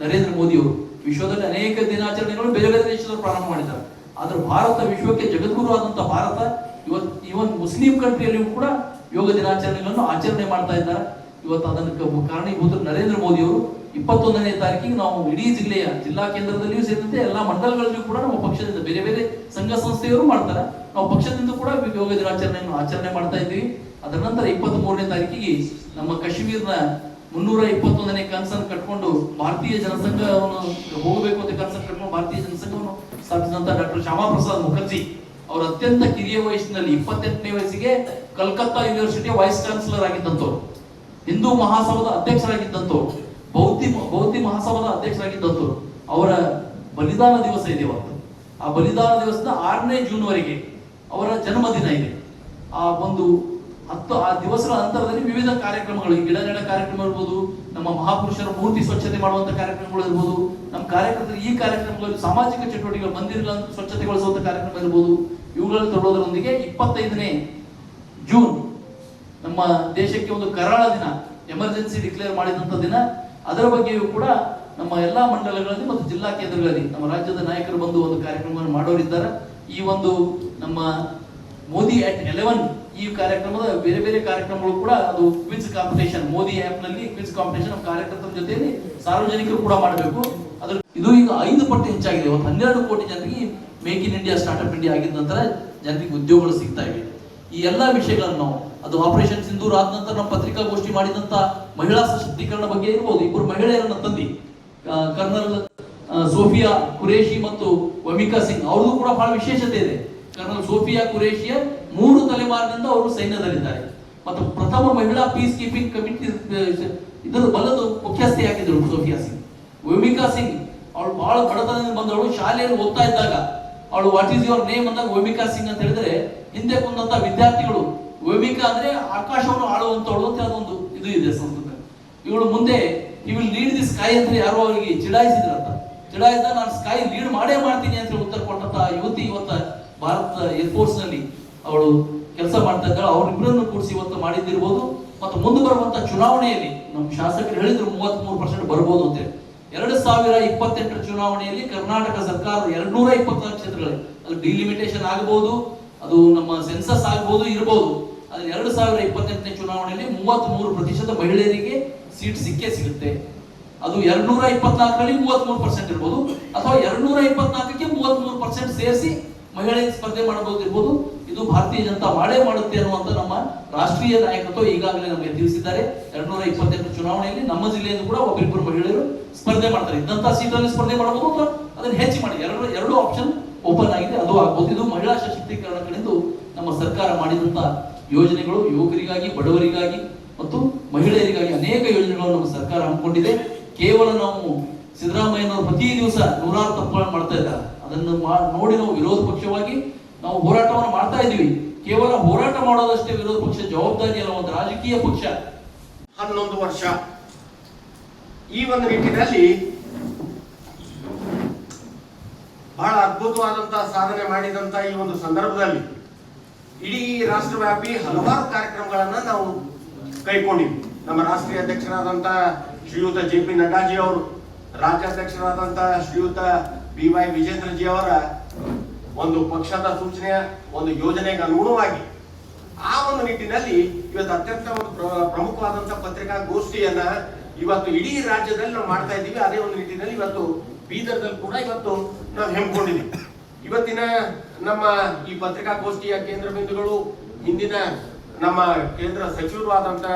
ನರೇಂದ್ರ ಮೋದಿ ಅವರು. ವಿಶ್ವದಲ್ಲಿ ಅನೇಕ ದಿನಾಚರಣೆಗಳು ಬೇರೆ ಬೇರೆ ದೇಶದವರು ಪ್ರಾರಂಭ ಮಾಡಿದ್ದಾರೆ. ಆದ್ರೆ ಭಾರತ ವಿಶ್ವಕ್ಕೆ ಜಗದ್ಗುರು ಆದಂತ ಭಾರತ ಇವತ್ತು ಇವನ್ ಮುಸ್ಲಿಂ ಕಂಟ್ರಿಯಲ್ಲಿಯೂ ಕೂಡ ಯೋಗ ದಿನಾಚರಣೆಗಳನ್ನು ಆಚರಣೆ ಮಾಡ್ತಾ ಇದ್ದಾರೆ. ಇವತ್ತು ಅದಕ್ಕೆ ಕಾರಣೀಭೂತರು ನರೇಂದ್ರ ಮೋದಿ ಅವರು ಇಪ್ಪತ್ತೊಂದನೇ ತಾರೀಕಿಗೆ ನಾವು ಇಡೀ ಜಿಲ್ಲೆಯ ಜಿಲ್ಲಾ ಕೇಂದ್ರದಲ್ಲಿಯೂ ಸೇರಿದಂತೆ ಎಲ್ಲಾ ಮಂಡಲಗಳಲ್ಲಿಯೂ ಕೂಡ ನಮ್ಮ ಪಕ್ಷದಿಂದ ಬೇರೆ ಬೇರೆ ಸಂಘ ಸಂಸ್ಥೆಯವರು ಮಾಡ್ತಾರೆ. ನಾವು ಪಕ್ಷದಿಂದ ಕೂಡ ಯೋಗ ದಿನಾಚರಣೆಯನ್ನು ಆಚರಣೆ ಮಾಡ್ತಾ ಇದ್ದೀವಿ. ಅದರ ನಂತರ ಇಪ್ಪತ್ತ್ ಮೂರನೇ ತಾರೀಕಿಗೆ ನಮ್ಮ ಕಾಶ್ಮೀರ್ನ ಮುನ್ನೂರ ಇಪ್ಪತ್ತೊಂದನೇ ಕನಸನ್ನು ಕಟ್ಕೊಂಡು ಭಾರತೀಯ ಜನಸಂಘವನ್ನು ಹೋಗಬೇಕು ಅಂತ ಕನಸನ್ನು ಕಟ್ಕೊಂಡು ಭಾರತೀಯ ಜನಸಂಘವನ್ನು ಸ್ಥಾಪಿಸಿದಂತ ಡಾಕ್ಟರ್ ಶ್ಯಾಮಾ ಪ್ರಸಾದ್ ಮುಖರ್ಜಿ ಅವರು ಅತ್ಯಂತ ಕಿರಿಯ ವಯಸ್ಸಿನಲ್ಲಿ ಇಪ್ಪತ್ತೆಂಟನೇ ವಯಸ್ಸಿಗೆ ಕಲ್ಕತ್ತಾ ಯೂನಿವರ್ಸಿಟಿಯ ವೈಸ್ ಚಾನ್ಸಲರ್ ಆಗಿದ್ದಂಥವ್ರು ಹಿಂದೂ ಮಹಾಸಭದ ಅಧ್ಯಕ್ಷರಾಗಿದ್ದಂಥವ್ರು ಬೌದ್ಧಿ ಬೌದ್ಧಿ ಮಹಾಸಭದ ಅಧ್ಯಕ್ಷರಾಗಿದ್ದಂಥವ್ರು ಅವರ ಬಲಿದಾನ ದಿವಸ ಇದೆ ಇವತ್ತು. ಆ ಬಲಿದಾನ ದಿವಸದ ಆರನೇ ಜೂನ್ ವರೆಗೆ ಅವರ ಜನ್ಮದಿನ ಇದೆ. ಆ ಒಂದು ಹತ್ತು, ಆ ದಿವಸಗಳ ಅಂತರದಲ್ಲಿ ವಿವಿಧ ಕಾರ್ಯಕ್ರಮಗಳು ಗಿಡ ನೆಡ ಕಾರ್ಯಕ್ರಮ ಇರ್ಬೋದು, ನಮ್ಮ ಮಹಾಪುರುಷರ ಮೂರ್ತಿ ಸ್ವಚ್ಛತೆ ಮಾಡುವಂತ ಕಾರ್ಯಕ್ರಮಗಳು ಇರ್ಬೋದು, ನಮ್ಮ ಕಾರ್ಯಕ್ರಮದಲ್ಲಿ ಈ ಕಾರ್ಯಕ್ರಮಗಳಲ್ಲಿ ಸಾಮಾಜಿಕ ಚಟುವಟಿಕೆಗಳು ಮಂದಿರಗಳನ್ನು ಸ್ವಚ್ಛತೆಗೊಳಿಸುವಂತ ಕಾರ್ಯಕ್ರಮ ಇರ್ಬೋದು ಇವುಗಳನ್ನು ತೊಡೋದರೊಂದಿಗೆ ಇಪ್ಪತ್ತೈದನೇ ಜೂನ್ ನಮ್ಮ ದೇಶಕ್ಕೆ ಒಂದು ಕರಾಳ ದಿನ ಎಮರ್ಜೆನ್ಸಿ ಡಿಕ್ಲೇರ್ ಮಾಡಿದಂತ ದಿನ, ಅದರ ಬಗ್ಗೆಯೂ ಕೂಡ ನಮ್ಮ ಎಲ್ಲಾ ಮಂಡಲಗಳಲ್ಲಿ ಮತ್ತು ಜಿಲ್ಲಾ ಕೇಂದ್ರಗಳಲ್ಲಿ ನಮ್ಮ ರಾಜ್ಯದ ನಾಯಕರು ಬಂದು ಒಂದು ಕಾರ್ಯಕ್ರಮವನ್ನು ಮಾಡೋರಿದ್ದಾರೆ. ಈ ಒಂದು ನಮ್ಮ ಮೋದಿ ಅಟ್ ಎಲೆವನ್ ಈ ಕಾರ್ಯಕ್ರಮದ ಬೇರೆ ಬೇರೆ ಕಾರ್ಯಕ್ರಮಗಳು ಕೂಡ ಅದು ಕ್ವಿಜ್ ಕಾಂಪಿಟೇಷನ್, ಮೋದಿ ಆಪ್ನಲ್ಲಿ ಕ್ವಿಜ್ ಕಾಂಪಿಟೇಷನ್ ಕಾರ್ಯಕರ್ತರ ಜೊತೆಯಲ್ಲಿ ಸಾರ್ವಜನಿಕರು ಕೂಡ ಮಾಡಬೇಕು. ಅದ್ರ ಇದು ಈಗ ಐದು ಪಟ್ಟು ಹೆಚ್ಚಾಗಿದೆ. ಒಂದು ಹನ್ನೆರಡು ಕೋಟಿ ಜನರಿಗೆ make in India startup India ಆಗಿದ ನಂತರ ಜನರಿಗೆ ಉದ್ಯೋಗಗಳು ಸಿಗ್ತಾ ಇವೆ. ಈ ಎಲ್ಲಾ ವಿಷಯಗಳನ್ನು ಅದು ಆಪರೇಷನ್ ಸಿಂಧೂರ್ ಆದ ನಂತರ ನಮ್ಮ ಪತ್ರಿಕಾಗೋಷ್ಠಿ ಮಾಡಿದಂತ ಮಹಿಳಾ ಸಶಕ್ತೀಕರಣ ಬಗ್ಗೆ ಇರ್ಬೋದು. ಇಬ್ಬರು ಮಹಿಳೆಯರನ್ನ ತಂದಿ. ಕರ್ನಲ್ ಸೋಫಿಯಾ ಕುರೇಶಿ ಮತ್ತು ವಮಿಕಾ ಸಿಂಗ್. ಅವ್ರದ್ದು ಕೂಡ ಬಹಳ ವಿಶೇಷತೆ ಇದೆ. ಕರ್ನಲ್ ಸೋಫಿಯಾ ಕುರೇಶಿಯ ಮೂರು ತಲೆಮಾರಿನಿಂದ ಅವರು ಸೈನ್ಯದಲ್ಲಿದ್ದಾರೆ. ಮತ್ತು ಪ್ರಥಮ ಮಹಿಳಾ ಪೀಸ್ ಕೀಪಿಂಗ್ ಕಮಿಟಿ ಇದರ ಬಲದ ಮುಖ್ಯಸ್ಥೆಯಾಗಿದ್ದರು ಸೋಫಿಯಾ ಸಿಂಗ್. ವಮಿಕಾ ಸಿಂಗ್, ಅವಳು ಬಹಳ ಬಡತನದಿಂದ ಬಂದವಳು. ಶಾಲೆಯಲ್ಲಿ ಓದ್ತಾ ಇದ್ದಾಗ ಅವಳು ವಾಟ್ ಈಸ್ ಯುವರ್ ನೇಮ್ ಅಂದಾಗ ವಮಿಕಾ ಸಿಂಗ್ ಅಂತ ಹೇಳಿದ್ರೆ, ಹಿಂದೆ ಬಂದಂತ ವಿದ್ಯಾರ್ಥಿಗಳು ವಮಿಕಾ ಅಂದ್ರೆ ಆಕಾಶವನ್ನು ಆಳುವಂತವಳು ಅಂತ ಅದೊಂದು ಇದು ಇದೆ ಸಂಸ್ಕೃತ. ಇವಳು ಮುಂದೆ ಈ ವಿಲ್ ಲೀಡ್ ದಿ ಸ್ಕೈ ಅಂತ ಯಾರೋ ಅವರಿಗೆ ಚಿಡಾಯಿಸಿದ್ರಂತ. ಚಿಡಾಯಿಸಿದ ನಾನು ಸ್ಕೈ ಲೀಡ್ ಮಾಡೇ ಮಾಡ್ತೀನಿ ಅಂತ ಉತ್ತರ ಕೊಟ್ಟಂತ ಯುವತಿ ಇವತ್ತ ಭಾರತ ಏರ್ಫೋರ್ಸ್ನಲ್ಲಿ ಅವಳು ಕೆಲಸ ಮಾಡ್ತಾ ಇದ್ದಾಳೆ. ಅವ್ರಿಬ್ಬರನ್ನು ಕೂಡಿಸಿ ಇವತ್ತು ಮಾಡಿದ್ದಿರ್ಬೋದು. ಮತ್ತು ಮುಂದೆ ಬರುವಂತ ಚುನಾವಣೆಯಲ್ಲಿ, ನಮ್ಮ ಶಾಸಕರು ಹೇಳಿದ್ರು ಮೂವತ್ತ್ ಮೂರು ಪರ್ಸೆಂಟ್ ಬರ್ಬೋದು ಅಂತ ಎರಡು ಸಾವಿರ ಇಪ್ಪತ್ತೆಂಟರ ಚುನಾವಣೆಯಲ್ಲಿ ಕರ್ನಾಟಕ ಸರ್ಕಾರ ಎರಡ್ನೂರ ಇಪ್ಪತ್ನಾಲ್ಕು ಕ್ಷೇತ್ರಗಳಲ್ಲಿ, ಅಲ್ಲಿ ಡಿಲಿಮಿಟೇಷನ್ ಆಗಬಹುದು ಅದು ನಮ್ಮ ಸೆನ್ಸಸ್ ಆಗಬಹುದು ಇರಬಹುದು ಅದು ಎರಡು ಸಾವಿರದ ಇಪ್ಪತ್ತೆಂಟನೇ ಚುನಾವಣೆಯಲ್ಲಿ ಮೂವತ್ತ್ ಮೂರು ಪ್ರತಿಶತ ಮಹಿಳೆಯರಿಗೆ ಸೀಟ್ ಸಿಕ್ಕೇ ಸಿಗುತ್ತೆ. ಅದು ಎರಡ್ನೂರ ಇಪ್ಪತ್ನಾಲ್ಕರಲ್ಲಿ ಮೂವತ್ತ್ ಮೂರು ಪರ್ಸೆಂಟ್ ಇರ್ಬೋದು, ಅಥವಾ ಎರಡ್ನೂರ ಇಪ್ಪತ್ನಾಲ್ಕಕ್ಕೆ ಮೂವತ್ತ್ ಮೂರು ಪರ್ಸೆಂಟ್ ಸೇರಿಸಿ ಮಹಿಳೆಯರಿಗೆ ಸ್ಪರ್ಧೆ ಮಾಡಬಹುದು ಇರ್ಬೋದು. ಇದು ಭಾರತೀಯ ಜನತಾ ಮಾಡೇ ಮಾಡುತ್ತೆ ಅನ್ನುವಂತ ನಮ್ಮ ರಾಷ್ಟ್ರೀಯ ನಾಯಕತ್ವ ಈಗಾಗಲೇ ನಮಗೆ ತಿಳಿಸಿದ್ದಾರೆ. ಎರಡ್ನೂರ ಇಪ್ಪತ್ತೆಂಟು ಚುನಾವಣೆಯಲ್ಲಿ ನಮ್ಮ ಜಿಲ್ಲೆಯಲ್ಲಿ ಕೂಡ ಒಬ್ಬರಿಬ್ಬರು ಮಹಿಳೆಯರು ಸ್ಪರ್ಧೆ ಮಾಡ್ತಾರೆ. ಇದ್ದಂತ ಸೀಟಲ್ಲಿ ಸ್ಪರ್ಧೆ ಮಾಡಬಹುದು ಅಥವಾ ಅದನ್ನ ಹೆಚ್ಚು ಮಾಡಿ. ಎರಡು ಎರಡು ಆಪ್ಷನ್ ಓಪನ್ ಆಗಿದೆ. ಅದು ಆಗ್ಬೋದು. ಇದು ಮಹಿಳಾ ಸಶಕ್ತೀಕರಣ ಕಡೆದು ನಮ್ಮ ಸರ್ಕಾರ ಮಾಡಿದಂತ ಯೋಜನೆಗಳು ಯುವಕರಿಗಾಗಿ, ಬಡವರಿಗಾಗಿ ಮತ್ತು ಮಹಿಳೆಯರಿಗಾಗಿ ಅನೇಕ ಯೋಜನೆಗಳನ್ನು ನಮ್ಮ ಸರ್ಕಾರ ಹಮ್ಮಿಕೊಂಡಿದೆ. ಕೇವಲ ನಾವು ಸಿದ್ದರಾಮಯ್ಯನವರು ಪ್ರತಿ ದಿವಸ ನೂರಾರು ತಪ್ಪುಗಳನ್ನು ಮಾಡ್ತಾ ಇದ್ದಾರೆ. ಅದನ್ನು ನೋಡಿ ನಾವು ವಿರೋಧ ಪಕ್ಷವಾಗಿ ನಾವು ಹೋರಾಟವನ್ನು ಮಾಡ್ತಾ ಇದ್ದೀವಿ. ಕೇವಲ ಹೋರಾಟ ಮಾಡೋದಷ್ಟೇ ವಿರೋಧ ಪಕ್ಷ, ಜವಾಬ್ದಾರಿ ಅಲ್ಲ ಒಂದು ರಾಜಕೀಯ ಪಕ್ಷ. ಹನ್ನೊಂದು ವರ್ಷ. ಈ ಒಂದು ನಿಟ್ಟಿನಲ್ಲಿ ಬಹಳ ಅದ್ಭುತವಾದಂತಹ ಸಾಧನೆ ಮಾಡಿದಂತ ಈ ಒಂದು ಸಂದರ್ಭದಲ್ಲಿ ಇಡೀ ರಾಷ್ಟ್ರವ್ಯಾಪಿ ಹಲವಾರು ಕಾರ್ಯಕ್ರಮಗಳನ್ನ ನಾವು ಕೈಕೊಂಡಿವಿ ನಮ್ಮ ರಾಷ್ಟ್ರೀಯ ಅಧ್ಯಕ್ಷರಾದಂತ ಶ್ರೀಯುತ ಜೆ ಪಿ ನಡ್ಡಾಜಿ ಅವರು ರಾಜ್ಯಾಧ್ಯಕ್ಷರಾದಂತಹ ಶ್ರೀಯುತ ಬಿ ವೈ ವಿಜೇಂದ್ರಜಿ ಅವರ ಒಂದು ಪಕ್ಷದ ಸೂಚನೆಯ ಒಂದು ಯೋಜನೆಗೆ ಅನುಗುಣವಾಗಿ ಆ ಒಂದು ನಿಟ್ಟಿನಲ್ಲಿ ಇವತ್ತು ಅತ್ಯಂತ ಒಂದು ಪ್ರಮುಖವಾದಂತಹ ಪತ್ರಿಕಾಗೋಷ್ಠಿಯನ್ನ ಇವತ್ತು ಇಡೀ ರಾಜ್ಯದಲ್ಲಿ ನಾವು ಮಾಡ್ತಾ ಇದ್ದೀವಿ. ಅದೇ ಒಂದು ನಿಟ್ಟಿನಲ್ಲಿ ಇವತ್ತು ಬೀದರ್ದಲ್ಲಿ ಕೂಡ ಇವತ್ತು ನಾವು ಹೆಮ್ಮಿಕೊಂಡಿದ್ದೀವಿ ಇವತ್ತಿನ ನಮ್ಮ ಈ ಪತ್ರಿಕಾಗೋಷ್ಠಿಯ ಕೇಂದ್ರ ಬಿಂದುಗಳು ಹಿಂದಿನ ನಮ್ಮ ಕೇಂದ್ರ ಸಚಿವರು ಆದಂತ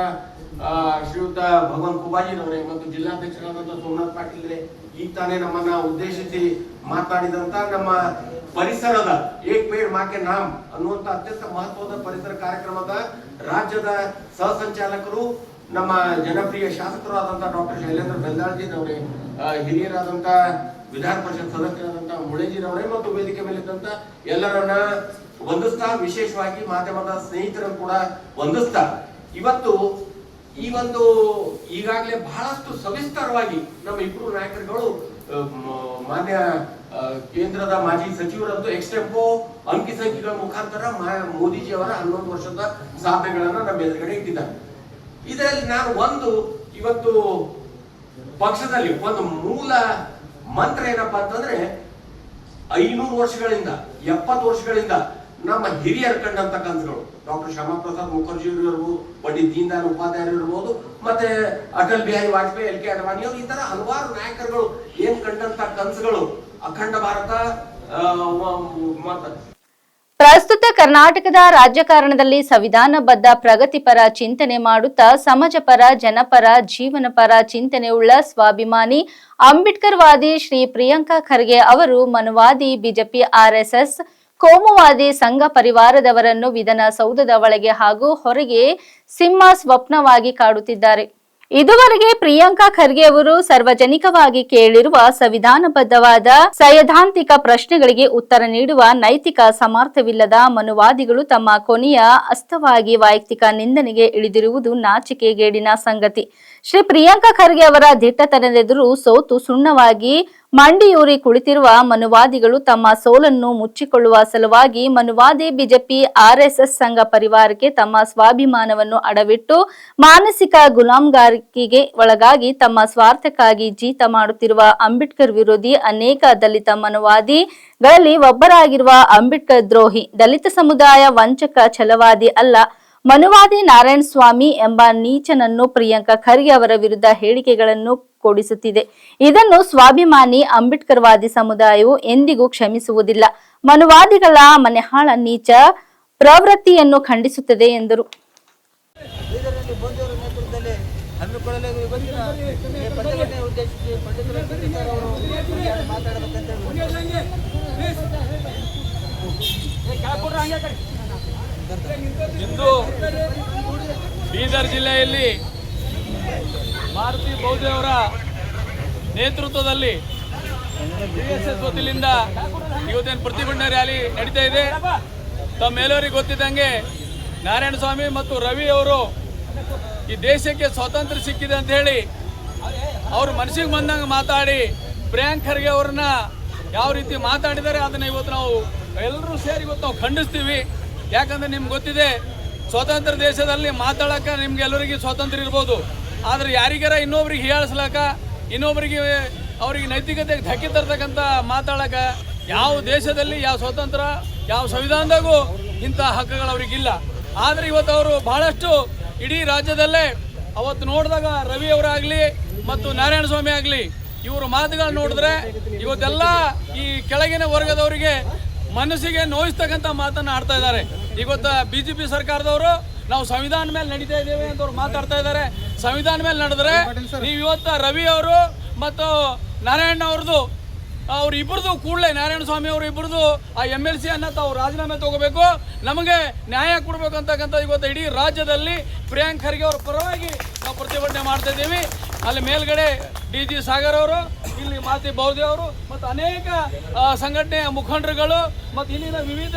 ಶ್ರೀಯುತ ಭಗವಂತ ಕುಬಾಜಿನವರೇ ಮತ್ತು ಜಿಲ್ಲಾಧ್ಯಕ್ಷರಾದಂತಹ ಸೋಮನಾಥ್ ಪಾಟೀಲ್ರೆ ಈಗ ತಾನೇ ನಮ್ಮನ್ನ ಉದ್ದೇಶಿಸಿ ಮಾತನಾಡಿದಂತ ನಮ್ಮ ಪರಿಸರದ ಏಕ್ ಪೇಡ್ ಮಾಕೆ ನಾಮ್ ಅನ್ನುವಂತ ಅತ್ಯಂತ ಮಹತ್ವದ ಪರಿಸರ ಕಾರ್ಯಕ್ರಮದ ರಾಜ್ಯದ ಸಹ ಸಂಚಾಲಕರು ನಮ್ಮ ಜನಪ್ರಿಯ ಶಾಸಕರು ಆದಂತ ಡಾಕ್ಟರ್ ಶೈಲೇಂದ್ರ ಬೆಲ್ದಾಳ್ಜಿನವರೇ ಹಿರಿಯರಾದಂತಹ ಹಿರಿಯರಾದಂತ ವಿಧಾನ ಪರಿಷತ್ ಸದಸ್ಯರಾದಂತಹ ಮುಳೇಜಿನವರೇ ಮತ್ತು ವೇದಿಕೆ ಮೇಲಿದ್ದಂತ ಎಲ್ಲರನ್ನ ವಂದಿಸ್ತಾ ವಿಶೇಷವಾಗಿ ಮಾಧ್ಯಮದ ಸ್ನೇಹಿತರನ್ನು ಕೂಡ ವಂದಿಸ್ತಾ ಇವತ್ತು ಈ ಒಂದು ಈಗಾಗಲೇ ಬಹಳಷ್ಟು ಸವಿಸ್ತಾರವಾಗಿ ನಮ್ಮ ಇಬ್ಬರು ನಾಯಕರುಗಳು ಮಾನ್ಯ ಕೇಂದ್ರದ ಮಾಜಿ ಸಚಿವರದ್ದು ಎಕ್ಸ್ಟೆಂಪೋ ಅಂಕಿ ಸಂಖ್ಯೆಗಳ ಮುಖಾಂತರ ಮೋದಿಜಿಯವರ ಹನ್ನೊಂದು ವರ್ಷದ ಸಾಧನೆಗಳನ್ನ ನಮ್ಮ ಎದುರುಗಡೆ ಇಟ್ಟಿದ್ದಾರೆ. ಇದರಲ್ಲಿ ನಾನು ಒಂದು ಇವತ್ತು ಪಕ್ಷದಲ್ಲಿ ಒಂದು ಮೂಲ ಮಂತ್ರ ಏನಪ್ಪಾ ಅಂತಂದ್ರೆ ಐನೂರು ವರ್ಷಗಳಿಂದ, ಎಪ್ಪತ್ತು ವರ್ಷಗಳಿಂದ ನಮ್ಮ ಹಿರಿಯರು ಕಂಡಂತ ಡಾಕ್ಟರ್ ಶ್ಯಾಮಾ ಪ್ರಸಾದ್ ಮುಖರ್ಜಿ ಇರ್ಬೋದು, ಪಂಡಿತ್ ದೀನ್ ದಯಾಳ್ ಉಪಾಧ್ಯಾಯರು ಇರ್ಬೋದು, ಮತ್ತೆ ಅಟಲ್ ಬಿಹಾರಿ ವಾಜಪೇಯಿ, ಎಲ್ ಕೆ ಅಡ್ವಾಣಿ ಅವರು ಈ ತರ ಹಲವಾರು ನಾಯಕರುಗಳು ಏನ್ ಕಂಡಂತ ಕನಸುಗಳು. ಅಖಂಡ ಭಾರತ ಪ್ರಸ್ತುತ ಕರ್ನಾಟಕದ ರಾಜಕಾರಣದಲ್ಲಿ ಸಂವಿಧಾನಬದ್ಧ ಪ್ರಗತಿಪರ ಚಿಂತನೆ ಮಾಡುತ್ತಾ ಸಮಾಜಪರ ಜನಪರ ಜೀವನಪರ ಚಿಂತನೆಯುಳ್ಳ ಸ್ವಾಭಿಮಾನಿ ಅಂಬೇಡ್ಕರ್ ವಾದಿ ಶ್ರೀ ಪ್ರಿಯಾಂಕಾ ಖರ್ಗೆ ಅವರು ಮನುವಾದಿ ಬಿಜೆಪಿ ಆರ್ಎಸ್ಎಸ್, ಕೋಮುವಾದಿ ಸಂಘ ಪರಿವಾರದವರನ್ನು ವಿಧಾನಸೌಧದ ಒಳಗೆ ಹಾಗೂ ಹೊರಗೆ ಸಿಂಹ ಸ್ವಪ್ನವಾಗಿ ಕಾಡುತ್ತಿದ್ದಾರೆ. ಇದುವರೆಗೆ ಪ್ರಿಯಾಂಕಾ ಖರ್ಗೆ ಅವರು ಸಾರ್ವಜನಿಕವಾಗಿ ಕೇಳಿರುವ ಸಂವಿಧಾನಬದ್ಧವಾದ ಸೈದ್ಧಾಂತಿಕ ಪ್ರಶ್ನೆಗಳಿಗೆ ಉತ್ತರ ನೀಡುವ ನೈತಿಕ ಸಮರ್ಥವಿಲ್ಲದ ಮನುವಾದಿಗಳು ತಮ್ಮ ಕೊನೆಯ ಅಸ್ತವಾಗಿ ವೈಯಕ್ತಿಕ ನಿಂದನೆಗೆ ಇಳಿದಿರುವುದು ನಾಚಿಕೆಗೇಡಿನ ಸಂಗತಿ. ಶ್ರೀ ಪ್ರಿಯಾಂಕಾ ಖರ್ಗೆ ಅವರ ದಿಟ್ಟತನದೆದುರು ಸೋತು ಸುಣ್ಣವಾಗಿ ಮಂಡಿಯೂರಿ ಕುಳಿತಿರುವ ಮನುವಾದಿಗಳು ತಮ್ಮ ಸೋಲನ್ನು ಮುಚ್ಚಿಕೊಳ್ಳುವ ಸಲುವಾಗಿ ಮನುವಾದಿ ಬಿಜೆಪಿ ಆರ್ಎಸ್ಎಸ್ ಸಂಘ ಪರಿವಾರಕ್ಕೆ ತಮ್ಮ ಸ್ವಾಭಿಮಾನವನ್ನು ಅಡವಿಟ್ಟು ಮಾನಸಿಕ ಗುಲಾಮ್ಗಾರಿಕೆಗೆ ಒಳಗಾಗಿ ತಮ್ಮ ಸ್ವಾರ್ಥಕ್ಕಾಗಿ ಜೀತ ಮಾಡುತ್ತಿರುವ ಅಂಬೇಡ್ಕರ್ ವಿರೋಧಿ ಅನೇಕ ದಲಿತ ಮನುವಾದಿಗಳಲ್ಲಿ ಒಬ್ಬರಾಗಿರುವ ಅಂಬೇಡ್ಕರ್ ದ್ರೋಹಿ, ದಲಿತ ಸಮುದಾಯ ವಂಚಕ ಛಲವಾದಿ ಅಲ್ಲ. ಮನುವಾದಿ ನಾರಾಯಣ ಸ್ವಾಮಿ ಎಂಬ ನೀಚನನ್ನು ಪ್ರಿಯಾಂಕಾ ಖರ್ಗೆ ಅವರ ವಿರುದ್ಧ ಹೇಳಿಕೆಗಳನ್ನು ಕೊಡಿಸುತ್ತಿದೆ. ಇದನ್ನು ಸ್ವಾಭಿಮಾನಿ ಅಂಬೇಡ್ಕರ್ವಾದಿ ಸಮುದಾಯವು ಎಂದಿಗೂ ಕ್ಷಮಿಸುವುದಿಲ್ಲ. ಮನುವಾದಿಗಳ ಮನೆಹಾಳ ನೀಚ ಪ್ರವೃತ್ತಿಯನ್ನು ಖಂಡಿಸುತ್ತದೆ ಎಂದರು. ಇಂದು ಬೀದರ್ ಜಿಲ್ಲೆಯಲ್ಲಿ ಮಾರುತಿ ಬೌದೇವರ ನೇತೃತ್ವದಲ್ಲಿ ಬಿಎಸ್ಎಸ್ ವತಿಲಿಂದ ಇವತ್ತೇನು ಪ್ರತಿಭಟನಾ ರ್ಯಾಲಿ ನಡೀತಾ ಇದೆ. ತಮ್ಮೆಲ್ಲರಿಗೂ ಗೊತ್ತಿದ್ದಂಗೆ ನಾರಾಯಣ ಸ್ವಾಮಿ ಮತ್ತು ರವಿ ಅವರು ಈ ದೇಶಕ್ಕೆ ಸ್ವಾತಂತ್ರ್ಯ ಸಿಕ್ಕಿದೆ ಅಂತ ಹೇಳಿ ಅವ್ರ ಮನಸ್ಸಿಗೆ ಬಂದಂಗೆ ಮಾತಾಡಿ ಪ್ರಿಯಾಂಕ್ ಖರ್ಗೆ ಅವ್ರನ್ನ ಯಾವ ರೀತಿ ಮಾತಾಡಿದ್ದಾರೆ, ಅದನ್ನ ಇವತ್ತು ನಾವು ಎಲ್ಲರೂ ಸೇರಿ ಇವತ್ತು ನಾವು ಖಂಡಿಸ್ತೀವಿ. ಯಾಕಂದ್ರೆ ನಿಮ್ಗೆ ಗೊತ್ತಿದೆ, ಸ್ವತಂತ್ರ ದೇಶದಲ್ಲಿ ಮಾತಾಡಕ ನಿಮ್ಗೆ ಎಲ್ಲರಿಗೂ ಸ್ವಾತಂತ್ರ್ಯ ಇರ್ಬೋದು. ಆದ್ರೆ ಯಾರಿಗಾರ ಇನ್ನೊಬ್ರಿಗೆ ಹೀಯಾಳಿಸ್ಲಕ ಇನ್ನೊಬ್ರಿಗೆ ಅವರಿಗೆ ನೈತಿಕತೆಗೆ ಧಕ್ಕೆ ತರ್ತಕ್ಕಂಥ ಮಾತಾಡಕ ಯಾವ ದೇಶದಲ್ಲಿ ಯಾವ ಸ್ವತಂತ್ರ, ಯಾವ ಸಂವಿಧಾನದಾಗೂ ಇಂಥ ಹಕ್ಕುಗಳು ಅವರಿಗಿಲ್ಲ. ಆದ್ರೆ ಇವತ್ತು ಅವರು ಬಹಳಷ್ಟು ಇಡೀ ರಾಜ್ಯದಲ್ಲೇ ಅವತ್ತು ನೋಡಿದಾಗ ರವಿ ಅವರಾಗ್ಲಿ ಮತ್ತು ನಾರಾಯಣ ಸ್ವಾಮಿ ಆಗಲಿ, ಇವರು ಮಾತುಗಳು ನೋಡಿದ್ರೆ ಇವತ್ತೆಲ್ಲ ಈ ಕೆಳಗಿನ ವರ್ಗದವರಿಗೆ ಮನಸ್ಸಿಗೆ ನೋಯಿಸ್ತಕ್ಕಂಥ ಮಾತನ್ನು ಆಡ್ತಾ ಇದ್ದಾರೆ. ಇವತ್ತು ಬಿ ಜೆ ಪಿ ಸರ್ಕಾರದವರು ನಾವು ಸಂವಿಧಾನ ಮೇಲೆ ನಡೀತಾ ಇದ್ದೇವೆ ಅಂತ ಅವ್ರು ಮಾತಾಡ್ತಾ ಇದ್ದಾರೆ. ಸಂವಿಧಾನ ಮೇಲೆ ನಡೆದ್ರೆ ನೀವು ಇವತ್ತು ರವಿ ಅವರು ಮತ್ತು ನಾರಾಯಣ ಅವ್ರದ್ದು ಅವ್ರ ಇಬ್ಬರದು ಕೂಡಲೇ ನಾರಾಯಣ ಸ್ವಾಮಿ ಅವರು ಇಬ್ಬರದು ಆ ಎಂ ಎಲ್ ಸಿ ಅನ್ನ ತಾವು ರಾಜೀನಾಮೆ ತಗೋಬೇಕು. ನಮಗೆ ನ್ಯಾಯ ಕೊಡಬೇಕು ಅಂತಕ್ಕಂಥ ಇವತ್ತು ಇಡೀ ರಾಜ್ಯದಲ್ಲಿ ಪ್ರಿಯಾಂಕ್ ಖರ್ಗೆ ಅವ್ರ ಪರವಾಗಿ ನಾವು ಪ್ರತಿಭಟನೆ ಮಾಡ್ತಾ ಇದ್ದೀವಿ. ಅಲ್ಲಿ ಮೇಲ್ಗಡೆ ಡಿ ಜಿ ಸಾಗರ್ ಅವರು, ಇಲ್ಲಿ ಮಾತಿ ಬೌದೇ ಅವರು ಮತ್ತು ಅನೇಕ ಸಂಘಟನೆಯ ಮುಖಂಡರುಗಳು ಮತ್ತು ಇಲ್ಲಿನ ವಿವಿಧ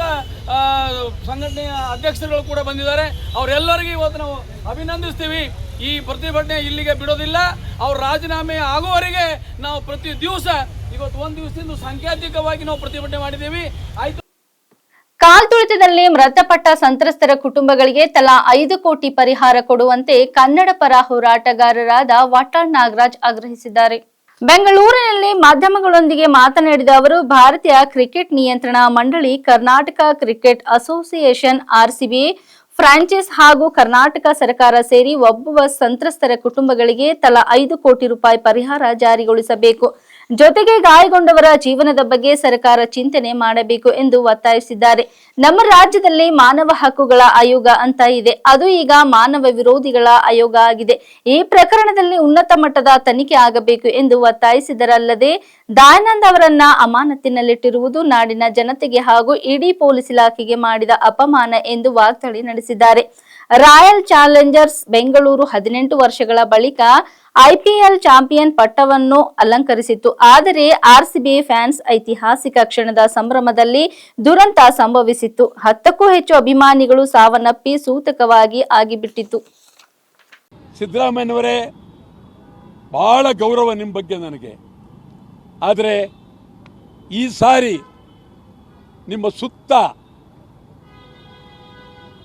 ಸಂಘಟನೆಯ ಅಧ್ಯಕ್ಷರುಗಳು ಕೂಡ ಬಂದಿದ್ದಾರೆ. ಅವರೆಲ್ಲರಿಗೂ ಇವತ್ತು ನಾವು ಅಭಿನಂದಿಸ್ತೀವಿ. ಈ ಪ್ರತಿಭಟನೆ ಇಲ್ಲಿಗೆ ಬಿಡೋದಿಲ್ಲ. ಅವ್ರ ರಾಜೀನಾಮೆ ಆಗುವವರೆಗೆ ನಾವು ಪ್ರತಿ ದಿವಸ ಇವತ್ತು ಒಂದು ದಿವಸದಿಂದ ಸಾಂಕೇತಿಕವಾಗಿ ನಾವು ಪ್ರತಿಭಟನೆ ಮಾಡಿದ್ದೀವಿ. ಆಯ್ತು. ಕಾಲ್ತುಳಿತದಲ್ಲಿ ಮೃತಪಟ್ಟ ಸಂತ್ರಸ್ತರ ಕುಟುಂಬಗಳಿಗೆ ತಲಾ ಐದು ಕೋಟಿ ಪರಿಹಾರ ಕೊಡುವಂತೆ ಕನ್ನಡ ಪರ ಹೋರಾಟಗಾರರಾದ ವಾಟಾಳ್ ನಾಗರಾಜ್ ಆಗ್ರಹಿಸಿದ್ದಾರೆ. ಬೆಂಗಳೂರಿನಲ್ಲಿ ಮಾಧ್ಯಮಗಳೊಂದಿಗೆ ಮಾತನಾಡಿದ ಅವರು, ಭಾರತೀಯ ಕ್ರಿಕೆಟ್ ನಿಯಂತ್ರಣ ಮಂಡಳಿ, Karnataka cricket association, RCB, franchise ಹಾಗೂ ಕರ್ನಾಟಕ ಸರ್ಕಾರ ಸೇರಿ ಒಬ್ಬ ಸಂತ್ರಸ್ತರ ಕುಟುಂಬಗಳಿಗೆ ತಲಾ ಐದು ಕೋಟಿ ರೂಪಾಯಿ ಪರಿಹಾರ ಜಾರಿಗೊಳಿಸಬೇಕು. ಜೊತೆಗೆ ಗಾಯಗೊಂಡವರ ಜೀವನದ ಬಗ್ಗೆ ಸರ್ಕಾರ ಚಿಂತನೆ ಮಾಡಬೇಕು ಎಂದು ಒತ್ತಾಯಿಸಿದ್ದಾರೆ. ನಮ್ಮ ರಾಜ್ಯದಲ್ಲಿ ಮಾನವ ಹಕ್ಕುಗಳ ಆಯೋಗ ಅಂತ ಇದೆ. ಅದು ಈಗ ಮಾನವ ವಿರೋಧಿಗಳ ಆಯೋಗ ಆಗಿದೆ. ಈ ಪ್ರಕರಣದಲ್ಲಿ ಉನ್ನತ ಮಟ್ಟದ ತನಿಖೆ ಆಗಬೇಕು ಎಂದು ಒತ್ತಾಯಿಸಿದರಲ್ಲದೆ ದಯಾನಂದ್ ಅವರನ್ನ ಅಮಾನತಿನಲ್ಲಿಟ್ಟಿರುವುದು ನಾಡಿನ ಜನತೆಗೆ ಹಾಗೂ ಇಡೀ ಪೊಲೀಸ್ ಇಲಾಖೆಗೆ ಮಾಡಿದ ಅಪಮಾನ ಎಂದು ವಾಗ್ದಾಳಿ ನಡೆಸಿದ್ದಾರೆ. ರಾಯಲ್ ಚಾಲೆಂಜರ್ಸ್ ಬೆಂಗಳೂರು ಹದಿನೆಂಟು ವರ್ಷಗಳ ಬಳಿಕ ಐಪಿಎಲ್ ಚಾಂಪಿಯನ್ ಪಟ್ಟವನ್ನು ಅಲಂಕರಿಸಿತ್ತು. ಆದರೆ ಆರ್ಸಿಬಿ ಫ್ಯಾನ್ಸ್ ಐತಿಹಾಸಿಕ ಕ್ಷಣದ ಸಂಭ್ರಮದಲ್ಲಿ ದುರಂತ ಸಂಭವಿಸಿತ್ತು. ಹತ್ತಕ್ಕೂ ಹೆಚ್ಚು ಅಭಿಮಾನಿಗಳು ಸಾವನ್ನಪ್ಪಿ ಸೂತಕವಾಗಿ ಆಗಿಬಿಟ್ಟಿತ್ತು. ಸಿದ್ದರಾಮಯ್ಯನವರೇ, ಬಹಳ ಗೌರವ ನಿಮ್ಮ ಬಗ್ಗೆ ನನಗೆ. ಆದರೆ ಈ ಸಾರಿ ನಿಮ್ಮ ಸುತ್ತ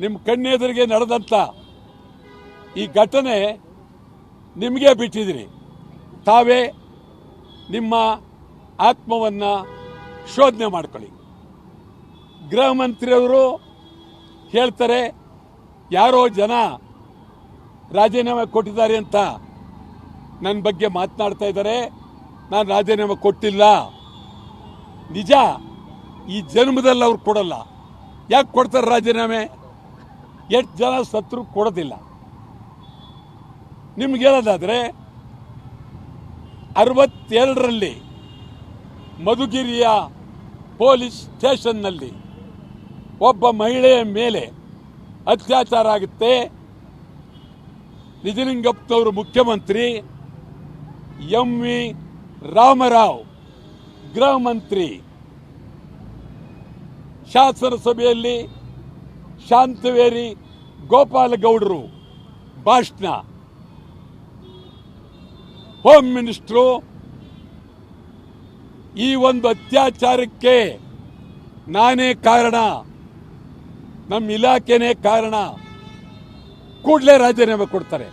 ನಿಮ್ಮ ಕಣ್ಣೆದುರಿಗೆ ನಡೆದಂಥ ಈ ಘಟನೆ ನಿಮಗೆ ಬಿಟ್ಟಿದ್ದೀರಿ ತಾವೇ ನಿಮ್ಮ ಆತ್ಮವನ್ನು ಶೋಧನೆ ಮಾಡ್ಕೊಳ್ಳಿ. ಗೃಹ ಮಂತ್ರಿಯವರು ಹೇಳ್ತಾರೆ, ಯಾರೋ ಜನ ರಾಜೀನಾಮೆ ಕೊಟ್ಟಿದ್ದಾರೆ ಅಂತ ನನ್ನ ಬಗ್ಗೆ ಮಾತನಾಡ್ತಾ ಇದ್ದಾರೆ, ನಾನು ರಾಜೀನಾಮೆ ಕೊಟ್ಟಿಲ್ಲ. ನಿಜ, ಈ ಜನ್ಮದಲ್ಲಿ ಅವ್ರು ಕೊಡಲ್ಲ. ಯಾಕೆ ಕೊಡ್ತಾರೆ ರಾಜೀನಾಮೆ? ಎಷ್ಟು ಜನ ಸತ್ರು ಕೊಡೋದಿಲ್ಲ. ನಿಮ್ಗೆ ಹೇಳೋದಾದರೆ ಅರವತ್ತೆರಡರಲ್ಲಿ ಮಧುಗಿರಿಯ ಪೊಲೀಸ್ ಸ್ಟೇಷನ್ನಲ್ಲಿ ಒಬ್ಬ ಮಹಿಳೆಯ ಮೇಲೆ ಅತ್ಯಾಚಾರ ಆಗುತ್ತೆ. ನಿಜಲಿಂಗಪ್ಪನವರು ಮುಖ್ಯಮಂತ್ರಿ ಎಂ ವಿ ರಾಮರಾವ್, ಗೃಹ ಮಂತ್ರಿ, ಶಾಸನ ಸಭೆಯಲ್ಲಿ ಶಾಂತವೇರಿ ಗೋಪಾಲಗೌಡರು ಭಾಷಣ. ಹೋಮ್ ಮಿನಿಸ್ಟ್ರು ಈ ಒಂದು ಅತ್ಯಾಚಾರಕ್ಕೆ ನಾನೇ ಕಾರಣ. ನಮ್ಮ ಇಲಾಖೆನೇ ಕಾರಣ. ಕೂಡಲೇ ರಾಜೀನಾಮೆ ಕೊಡ್ತಾರೆ.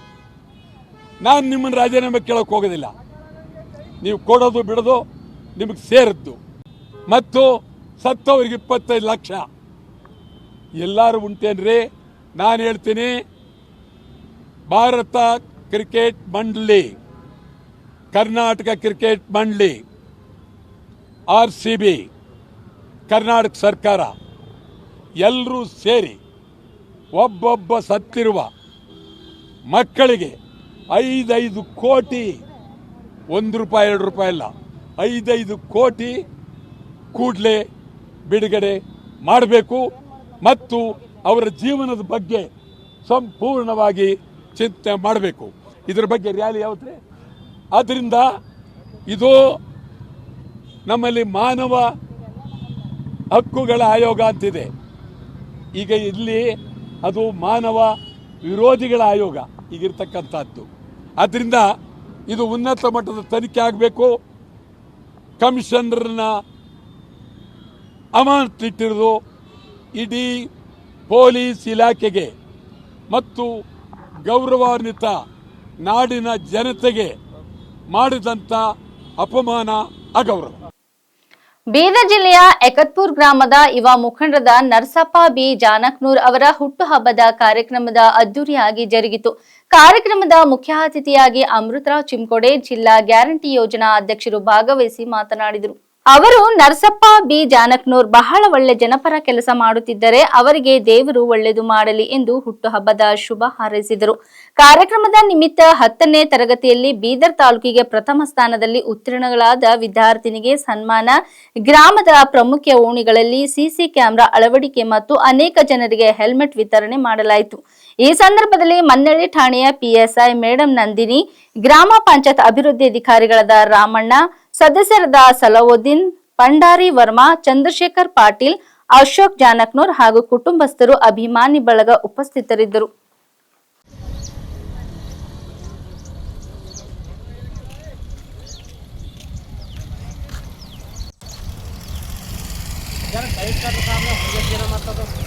ನಾನು ನಿಮ್ಮನ್ನು ರಾಜೀನಾಮೆ ಕೇಳೋಕೆ ಹೋಗೋದಿಲ್ಲ. ನೀವು ಕೊಡೋದು ಬಿಡೋದು ನಿಮಗೆ ಸೇರಿದ್ದು. ಮತ್ತು ಸತ್ತವರಿಗೆ ಇಪ್ಪತ್ತೈದು ಲಕ್ಷ. ಎಲ್ಲರೂ ಉಂಟೇನ್ರಿ ನಾನು ಹೇಳ್ತೀನಿ, ಭಾರತ ಕ್ರಿಕೆಟ್ ಮಂಡಳಿ. ಕರ್ನಾಟಕ ಕ್ರಿಕೆಟ್ ಮಂಡಳಿ ಆರ್ ಸಿ ಬಿ ಕರ್ನಾಟಕ ಸರ್ಕಾರ, ಎಲ್ಲರೂ ಸೇರಿ ಒಬ್ಬೊಬ್ಬ ಸತ್ತಿರುವ ಮಕ್ಕಳಿಗೆ ಐದೈದು ಕೋಟಿ, ಒಂದು ರೂಪಾಯಿ, ಎರಡು ರೂಪಾಯಿ ಅಲ್ಲ, ಐದೈದು ಕೋಟಿ ಕೂಡಲೇ ಬಿಡುಗಡೆ ಮಾಡಬೇಕು ಮತ್ತು ಅವರ ಜೀವನದ ಬಗ್ಗೆ ಸಂಪೂರ್ಣವಾಗಿ ಚಿಂತೆ ಮಾಡಬೇಕು. ಇದರ ಬಗ್ಗೆ ರ್ಯಾಲಿ ಯಾವತ್ರಿ? ಆದ್ದರಿಂದ ಇದು ನಮ್ಮಲ್ಲಿ ಮಾನವ ಹಕ್ಕುಗಳ ಆಯೋಗ ಅಂತಿದೆ. ಈಗ ಇಲ್ಲಿ ಅದು ಮಾನವ ವಿರೋಧಿಗಳ ಆಯೋಗ ಈಗಿರ್ತಕ್ಕಂಥದ್ದು. ಆದ್ದರಿಂದ ಇದು ಉನ್ನತ ಮಟ್ಟದ ತನಿಖೆ ಆಗಬೇಕು. ಕಮಿಷನರ್ನ ಅಮಾನತಿಟ್ಟಿರೋದು ಇಡೀ ಪೊಲೀಸ್ ಇಲಾಖೆಗೆ ಮತ್ತು ಗೌರವಾನ್ವಿತ ನಾಡಿನ ಜನತೆಗೆ ಮಾಡಿದಂಥ ಅಪಮಾನ, ಅಗೌರವ. ಬೀದರ್ ಜಿಲ್ಲೆಯ ಎಕತ್ಪುರ್ ಗ್ರಾಮದ ಯುವ ಮುಖಂಡರಾದ ನರಸಪ್ಪ ಬಿ. ಜಾನಕ್ನೂರ್ ಅವರ ಹುಟ್ಟುಹಬ್ಬದ ಕಾರ್ಯಕ್ರಮದ ಅದ್ದೂರಿಯಾಗಿ ಜರುಗಿತು. ಕಾರ್ಯಕ್ರಮದ ಮುಖ್ಯ ಅತಿಥಿಯಾಗಿ ಅಮೃತರಾವ್ ಚಿಮ್ಕೋಡೆ ಜಿಲ್ಲಾ ಗ್ಯಾರಂಟಿ ಯೋಜನಾ ಅಧ್ಯಕ್ಷರು ಭಾಗವಹಿಸಿ ಮಾತನಾಡಿದರು. ಅವರು ನರಸಪ್ಪ ಬಿ ಜಾನಕ್ನೂರ್ ಬಹಳ ಒಳ್ಳೆ ಜನಪರ ಕೆಲಸ ಮಾಡುತ್ತಿದ್ದರೆ ಅವರಿಗೆ ದೇವರು ಒಳ್ಳೆಯದು ಮಾಡಲಿ ಎಂದು ಹುಟ್ಟುಹಬ್ಬದ ಶುಭ ಹಾರೈಸಿದರು. ಕಾರ್ಯಕ್ರಮದ ನಿಮಿತ್ತ ಹತ್ತನೇ ತರಗತಿಯಲ್ಲಿ ಬೀದರ್ ತಾಲೂಕಿಗೆ ಪ್ರಥಮ ಸ್ಥಾನದಲ್ಲಿ ಉತ್ತೀರ್ಣಗಳಾದ ವಿದ್ಯಾರ್ಥಿನಿಗೆ ಸನ್ಮಾನ. ಗ್ರಾಮದ ಪ್ರಮುಖ ಓಣಿಗಳಲ್ಲಿ ಸಿಸಿ ಕ್ಯಾಮೆರಾ ಅಳವಡಿಕೆ ಮತ್ತು ಅನೇಕ ಜನರಿಗೆ ಹೆಲ್ಮೆಟ್ ವಿತರಣೆ ಮಾಡಲಾಯಿತು. ಈ ಸಂದರ್ಭದಲ್ಲಿ ಮನ್ನಳ್ಳಿ ಠಾಣೆಯ ಪಿಎಸ್ಐ ಮೇಡಂ ನಂದಿನಿ, ಗ್ರಾಮ ಪಂಚಾಯತ್ ಅಭಿವೃದ್ಧಿ ಅಧಿಕಾರಿಗಳಾದ ರಾಮಣ್ಣ ಸದಸ್ಯರಾದ ಸಲವುದ್ದೀನ್, ಪಂಡಾರಿ ವರ್ಮಾ, ಚಂದ್ರಶೇಖರ್ ಪಾಟೀಲ್, ಅಶೋಕ್ ಜಾನಕ್ನೂರ್ ಹಾಗೂ ಕುಟುಂಬಸ್ಥರು ಅಭಿಮಾನಿ ಬಳಗ ಉಪಸ್ಥಿತರಿದ್ದರು ಜನ ಕಡೆ ಲಾಸ್ಟ್ ಆಗ್ಯಾವ. ಈ ಕಡೆ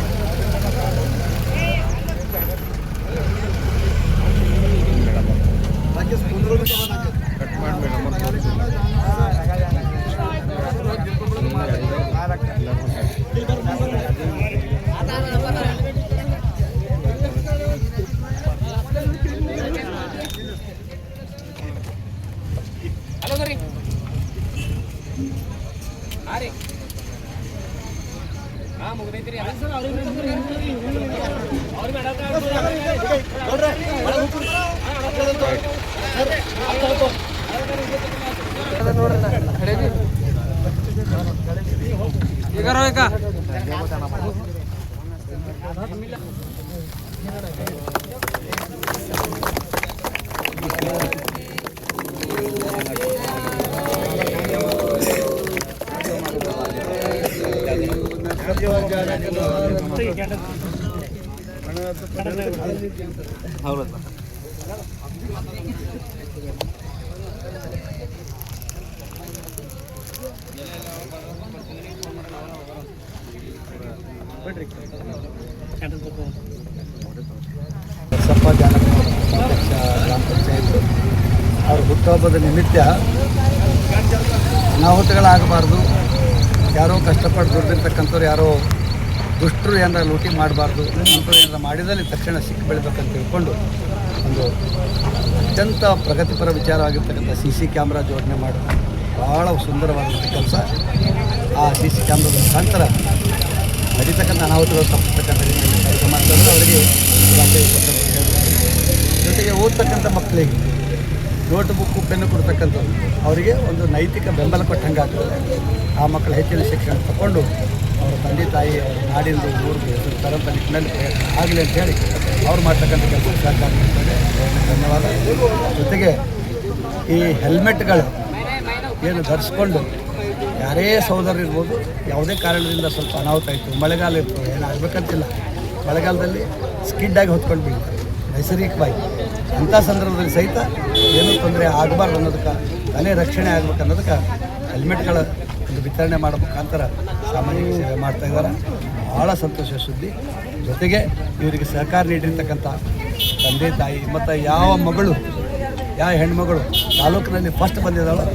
ಕಡೆಗೆ. ಬರ್ರಿ ಸಪ್ಪ ಜಾನಪದ ಅಧ್ಯಕ್ಷ ಗ್ರಾಮ ಪಂಚಾಯತ್ ಅವ್ರ ಹುಟ್ಟುಹಬ್ಬದ ನಿಮಿತ್ತ ಅನಾಹುತಗಳಾಗಬಾರ್ದು. ಯಾರೋ ಕಷ್ಟಪಟ್ಟು ದುಡ್ಡಿರ್ತಕ್ಕಂಥವ್ರು ಯಾರೋ ದುಷ್ಟರು ಏನಾರ ಲೂಟಿ ಮಾಡಬಾರ್ದು. ಅಂಥವ್ರು ಏನಾರ ಮಾಡಿದಲ್ಲಿ ತಕ್ಷಣ ಸಿಕ್ಕಿ ಬೆಳಿಬೇಕಂತ ತಿಳ್ಕೊಂಡು ಒಂದು ಅತ್ಯಂತ ಪ್ರಗತಿಪರ ವಿಚಾರ ಆಗಿರ್ತಕ್ಕಂಥ ಸಿ ಸಿ ಕ್ಯಾಮ್ರಾ ಜೋಡಣೆ ಮಾಡೋದು ಭಾಳ ಸುಂದರವಾದಂಥ ಕೆಲಸ. ಆ ಸಿ ಸಿ ಕ್ಯಾಮ್ರಾದ ಮುಖಾಂತರ ನಡೀತಕ್ಕಂಥ ಅನಾಹುತಗಳು ತಪ್ಪಿಸ್ತಕ್ಕಂಥ ರೀತಿಯಲ್ಲಿ ಅಂತಂದರೆ ಅವರಿಗೆ ಜೊತೆಗೆ ಓದ್ತಕ್ಕಂಥ ಮಕ್ಕಳಿಗೆ ನೋಟ್ ಬುಕ್ಕು, ಪೆನ್ನು ಕೊಡ್ತಕ್ಕಂಥದ್ದು ಅವರಿಗೆ ಒಂದು ನೈತಿಕ ಬೆಂಬಲ ಕೊಟ್ಟಂಗೆ ಆಗ್ತದೆ ಆ ಮಕ್ಕಳು ಹೆಚ್ಚಿನ ಶಿಕ್ಷಣ ತಗೊಂಡು ತಂದೆ ತಾಯಿ ನಾಡಿಂದು ಊರಿಗೆ ತರಂತ ನಿಟ್ಟಿನಲ್ಲಿ ಆಗಲಿ ಆಗಲಿ ಅಂತೇಳಿ ಅವ್ರು ಮಾಡ್ತಕ್ಕಂಥ ಕೆಲಸ ಅವ್ರಿಗೆ ಧನ್ಯವಾದ. ಜೊತೆಗೆ ಈ ಹೆಲ್ಮೆಟ್ಗಳು ಏನು ಧರಿಸ್ಕೊಂಡು ಯಾರೇ ಸಹೋದರ ಇರ್ಬೋದು, ಯಾವುದೇ ಕಾರಣದಿಂದ ಸ್ವಲ್ಪ ಅನಾಹುತ ಆಯಿತು, ಮಳೆಗಾಲ ಇತ್ತು, ಏನು ಆಗಬೇಕಂತಿಲ್ಲ. ಮಳೆಗಾಲದಲ್ಲಿ ಸ್ಕಿಡ್ಡಾಗಿ ಹೊತ್ಕೊಂಡು ನೈಸರ್ಗಿಕವಾಗಿ. ಅಂಥ ಸಂದರ್ಭದಲ್ಲಿ ಸಹಿತ ಏನೂ ತೊಂದರೆ ಆಗಬಾರ್ದು ಅನ್ನೋದಕ್ಕೆ, ತಲೆ ರಕ್ಷಣೆ ಆಗ್ಬೇಕು ಅನ್ನೋದಕ್ಕೆ ಹೆಲ್ಮೆಟ್ಗಳ ಒಂದು ವಿತರಣೆ ಮಾಡೋ ಮುಖಾಂತರ ಸಾಮಾಜಿಕ ಸೇವೆ ಮಾಡ್ತಾ ಇದ್ದಾರೆ. ಭಾಳ ಸಂತೋಷ ಸುದ್ದಿ. ಜೊತೆಗೆ ಇವರಿಗೆ ಸಹಕಾರ ನೀಡಿರ್ತಕ್ಕಂಥ ತಂದೆ, ತಾಯಿ, ಮತ್ತು ಯಾವ ಮಗಳು, ಯಾವ ಹೆಣ್ಮಗಳು ತಾಲೂಕಿನಲ್ಲಿ ಫಸ್ಟ್ ಬಂದಿದ್ದಾಳೋ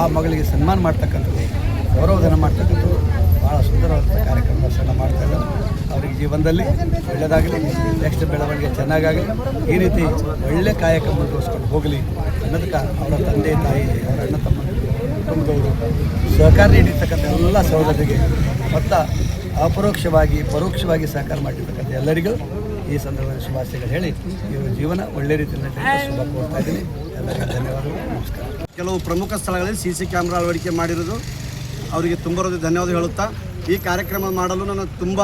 ಆ ಮಗಳಿಗೆ ಸನ್ಮಾನ ಮಾಡ್ತಕ್ಕಂಥದ್ದು, ಗೌರವಧನ ಮಾಡ್ತಕ್ಕಂಥದ್ದು ಭಾಳ ಸುಂದರವಾದ ಕಾರ್ಯಕ್ರಮ ದರ್ಶನ ಮಾಡ್ತಾ ಇದ್ದಾರೆ. ಅವರಿಗೆ ಜೀವನದಲ್ಲಿ ಒಳ್ಳೆಯದಾಗಲಿ ನೆಕ್ಸ್ಟ್ ಬೆಳವಣಿಗೆ ಚೆನ್ನಾಗಾಗಲಿ, ಈ ರೀತಿ ಒಳ್ಳೆ ಕಾಯಕ ಮುಂದುವರಿಸ್ಕೊಂಡು ಹೋಗಲಿ ಅನ್ನೋದಕ್ಕೆ ಅವರ ತಂದೆ, ತಾಯಿ, ಅವರ ಕುಟುಂಬದವರು ಸಹಕಾರ ನೀಡಿರ್ತಕ್ಕಂಥ ಎಲ್ಲ ಸಹೋದರರಿಗೆ ಮತ್ತು ಅಪರೋಕ್ಷವಾಗಿ, ಪರೋಕ್ಷವಾಗಿ ಸಹಕಾರ ಮಾಡಿರ್ತಕ್ಕಂಥ ಎಲ್ಲರಿಗೂ ಈ ಸಂದರ್ಭದಲ್ಲಿ ಶುಭಾಶಯಗಳು ಹೇಳಿ ಇವರು ಜೀವನ ಒಳ್ಳೆ ರೀತಿಯಲ್ಲಿ ಶುಭ ಕೋರ್ತಾ ಇದ್ದೀನಿ. ಎಲ್ಲರಿಗೂ ಧನ್ಯವಾದಗಳು. ನಮಸ್ಕಾರ. ಕೆಲವು ಪ್ರಮುಖ ಸ್ಥಳಗಳಲ್ಲಿ ಸಿ ಸಿ ಕ್ಯಾಮ್ರಾ ಅಳವಡಿಕೆ ಮಾಡಿರೋದು ಅವರಿಗೆ ತುಂಬ ಧನ್ಯವಾದ ಹೇಳುತ್ತಾ, ಈ ಕಾರ್ಯಕ್ರಮ ಮಾಡಲು ನಾನು ತುಂಬ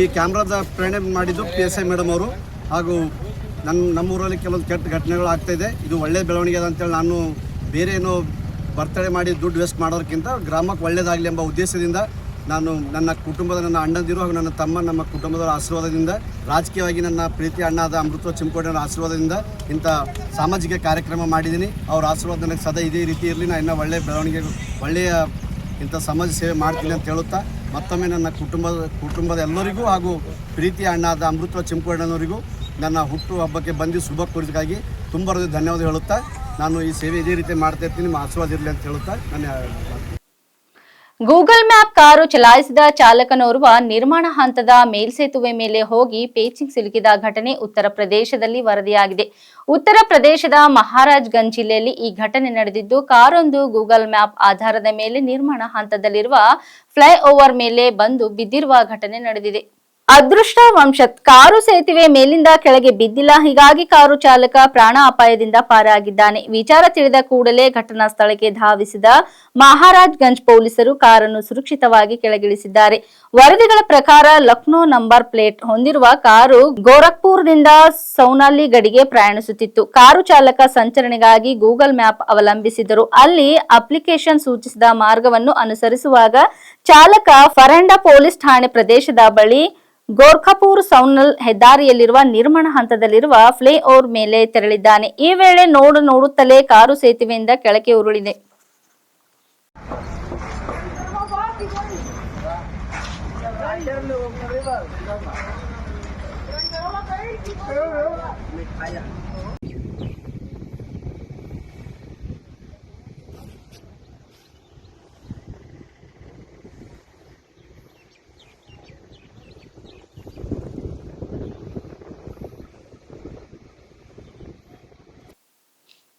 ಈ ಕ್ಯಾಮ್ರಾದ ಪ್ರೇರಣೆ ಮಾಡಿದ್ದು ಪಿ ಎಸ್ ಐ ಮೇಡಮ್ ಅವರು ಹಾಗೂ ನನ್ನ ನಮ್ಮೂರಲ್ಲಿ ಕೆಲವೊಂದು ಕೆಟ್ಟ ಘಟನೆಗಳು ಆಗ್ತಾಯಿದೆ ಇದು. ಒಳ್ಳೆಯ ಬೆಳವಣಿಗೆ ಅದ ಅಂತೇಳಿ ನಾನು ಬೇರೆ ಏನೋ ಬರ್ತಡೇ ಮಾಡಿ ದುಡ್ಡು ವೇಸ್ಟ್ ಮಾಡೋದಕ್ಕಿಂತ ಗ್ರಾಮಕ್ಕೆ ಒಳ್ಳೇದಾಗಲಿ ಎಂಬ ಉದ್ದೇಶದಿಂದ ನಾನು ನನ್ನ ಕುಟುಂಬದ ನನ್ನ ಅಣ್ಣಂದಿರು ಹಾಗೂ ನನ್ನ ತಮ್ಮ ನಮ್ಮ ಕುಟುಂಬದವರ ಆಶೀರ್ವಾದದಿಂದ, ರಾಜಕೀಯವಾಗಿ ನನ್ನ ಪ್ರೀತಿ ಅಣ್ಣ ಆದ ಅಮೃತ ಚಿಮ್ಕೋಟೆಯವರ ಆಶೀರ್ವಾದದಿಂದ ಇಂಥ ಸಾಮಾಜಿಕ ಕಾರ್ಯಕ್ರಮ ಮಾಡಿದ್ದೀನಿ. ಅವ್ರ ಆಶೀರ್ವಾದ ನನಗೆ ಸದಾ ಇದೇ ರೀತಿ ಇರಲಿ. ನಾನು ಇನ್ನೂ ಒಳ್ಳೆಯ ಬೆಳವಣಿಗೆ, ಒಳ್ಳೆಯ ಇಂಥ ಸಮಾಜ ಸೇವೆ ಮಾಡ್ತೀನಿ ಅಂತ ಹೇಳುತ್ತಾ, ಮತ್ತೊಮ್ಮೆ ನನ್ನ ಕುಟುಂಬದ ಕುಟುಂಬದ ಎಲ್ಲರಿಗೂ ಹಾಗೂ ಪ್ರೀತಿ ಅಣ್ಣ ಆದ ಅಮೃತ ಚಿಮ್ಕೋಡನವರಿಗೂ ನನ್ನ ಹುಟ್ಟು ಹಬ್ಬಕ್ಕೆ ಬಂದು ಶುಭ ಕೋರಿದಕ್ಕಾಗಿ ತುಂಬ ಧನ್ಯವಾದ ಹೇಳುತ್ತಾ ನಾನು ಈ ಸೇವೆ ಇದೇ ರೀತಿ ಮಾಡ್ತಾ ಇರ್ತೀನಿ, ನಿಮ್ಮ ಆಶೀರ್ವಾದ ಇರಲಿ ಅಂತ ಹೇಳುತ್ತಾ ನನ್ನ ಗೂಗಲ್ ಮ್ಯಾಪ್ ಕಾರು ಚಲಾಯಿಸಿದ ಚಾಲಕನೋರ್ವ ನಿರ್ಮಾಣ ಹಂತದ ಮೇಲ್ಸೇತುವೆ ಮೇಲೆ ಹೋಗಿ ಪೇಚಿಂಗ್ ಸಿಲುಕಿದ ಘಟನೆ ಉತ್ತರ ಪ್ರದೇಶದಲ್ಲಿ ವರದಿಯಾಗಿದೆ. ಉತ್ತರ ಪ್ರದೇಶದ ಮಹಾರಾಜ್ಗಂಜ್ ಜಿಲ್ಲೆಯಲ್ಲಿ ಈ ಘಟನೆ ನಡೆದಿದ್ದು, ಕಾರೊಂದು ಗೂಗಲ್ ಮ್ಯಾಪ್ ಆಧಾರದ ಮೇಲೆ ನಿರ್ಮಾಣ ಹಂತದಲ್ಲಿರುವ ಫ್ಲೈಓವರ್ ಮೇಲೆ ಬಂದು ಬಿದ್ದಿರುವ ಘಟನೆ ನಡೆದಿದೆ. ಅದೃಷ್ಟ ವಂಶತ್ ಕಾರು ಸೇತುವೆ ಮೇಲಿಂದ ಕೆಳಗೆ ಬಿದ್ದಿಲ್ಲ. ಹೀಗಾಗಿ ಕಾರು ಚಾಲಕ ಪ್ರಾಣ ಅಪಾಯದಿಂದ ಪಾರಾಗಿದ್ದಾನೆ. ವಿಚಾರ ತಿಳಿದ ಕೂಡಲೇ ಘಟನಾ ಸ್ಥಳಕ್ಕೆ ಧಾವಿಸಿದ ಮಹಾರಾಜ್ ಗಂಜ್ ಪೊಲೀಸರು ಕಾರನ್ನು ಸುರಕ್ಷಿತವಾಗಿ ಕೆಳಗಿಳಿಸಿದ್ದಾರೆ. ವರದಿಗಳ ಪ್ರಕಾರ ಲಕ್ನೋ ನಂಬರ್ ಪ್ಲೇಟ್ ಹೊಂದಿರುವ ಕಾರು ಗೋರಖ್ಪುರ್ನಿಂದ ಸೌನಾಲಿ ಗಡಿಗೆ ಪ್ರಯಾಣಿಸುತ್ತಿತ್ತು. ಕಾರು ಚಾಲಕ ಸಂಚರಣೆಗಾಗಿ ಗೂಗಲ್ ಮ್ಯಾಪ್ ಅವಲಂಬಿಸಿದರು ಅಲ್ಲಿ ಅಪ್ಲಿಕೇಶನ್ ಸೂಚಿಸಿದ ಮಾರ್ಗವನ್ನು ಅನುಸರಿಸುವಾಗ ಚಾಲಕ ಫರಂಡ ಪೊಲೀಸ್ ಠಾಣೆ ಪ್ರದೇಶದ ಬಳಿ ಗೋರ್ಖಪುರ್ ಸೌನಲ್ ಹೆದ್ದಾರಿಯಲ್ಲಿರುವ ನಿರ್ಮಾಣ ಹಂತದಲ್ಲಿರುವ ಫ್ಲೇಓವರ್ ಮೇಲೆ ತೆರಳಿದ್ದಾನೆ. ಈ ವೇಳೆ ನೋಡು ನೋಡುತ್ತಲೇ ಕಾರು ಸೇತುವೆಯಿಂದ ಕೆಳಕ್ಕೆ ಉರುಳಿದೆ.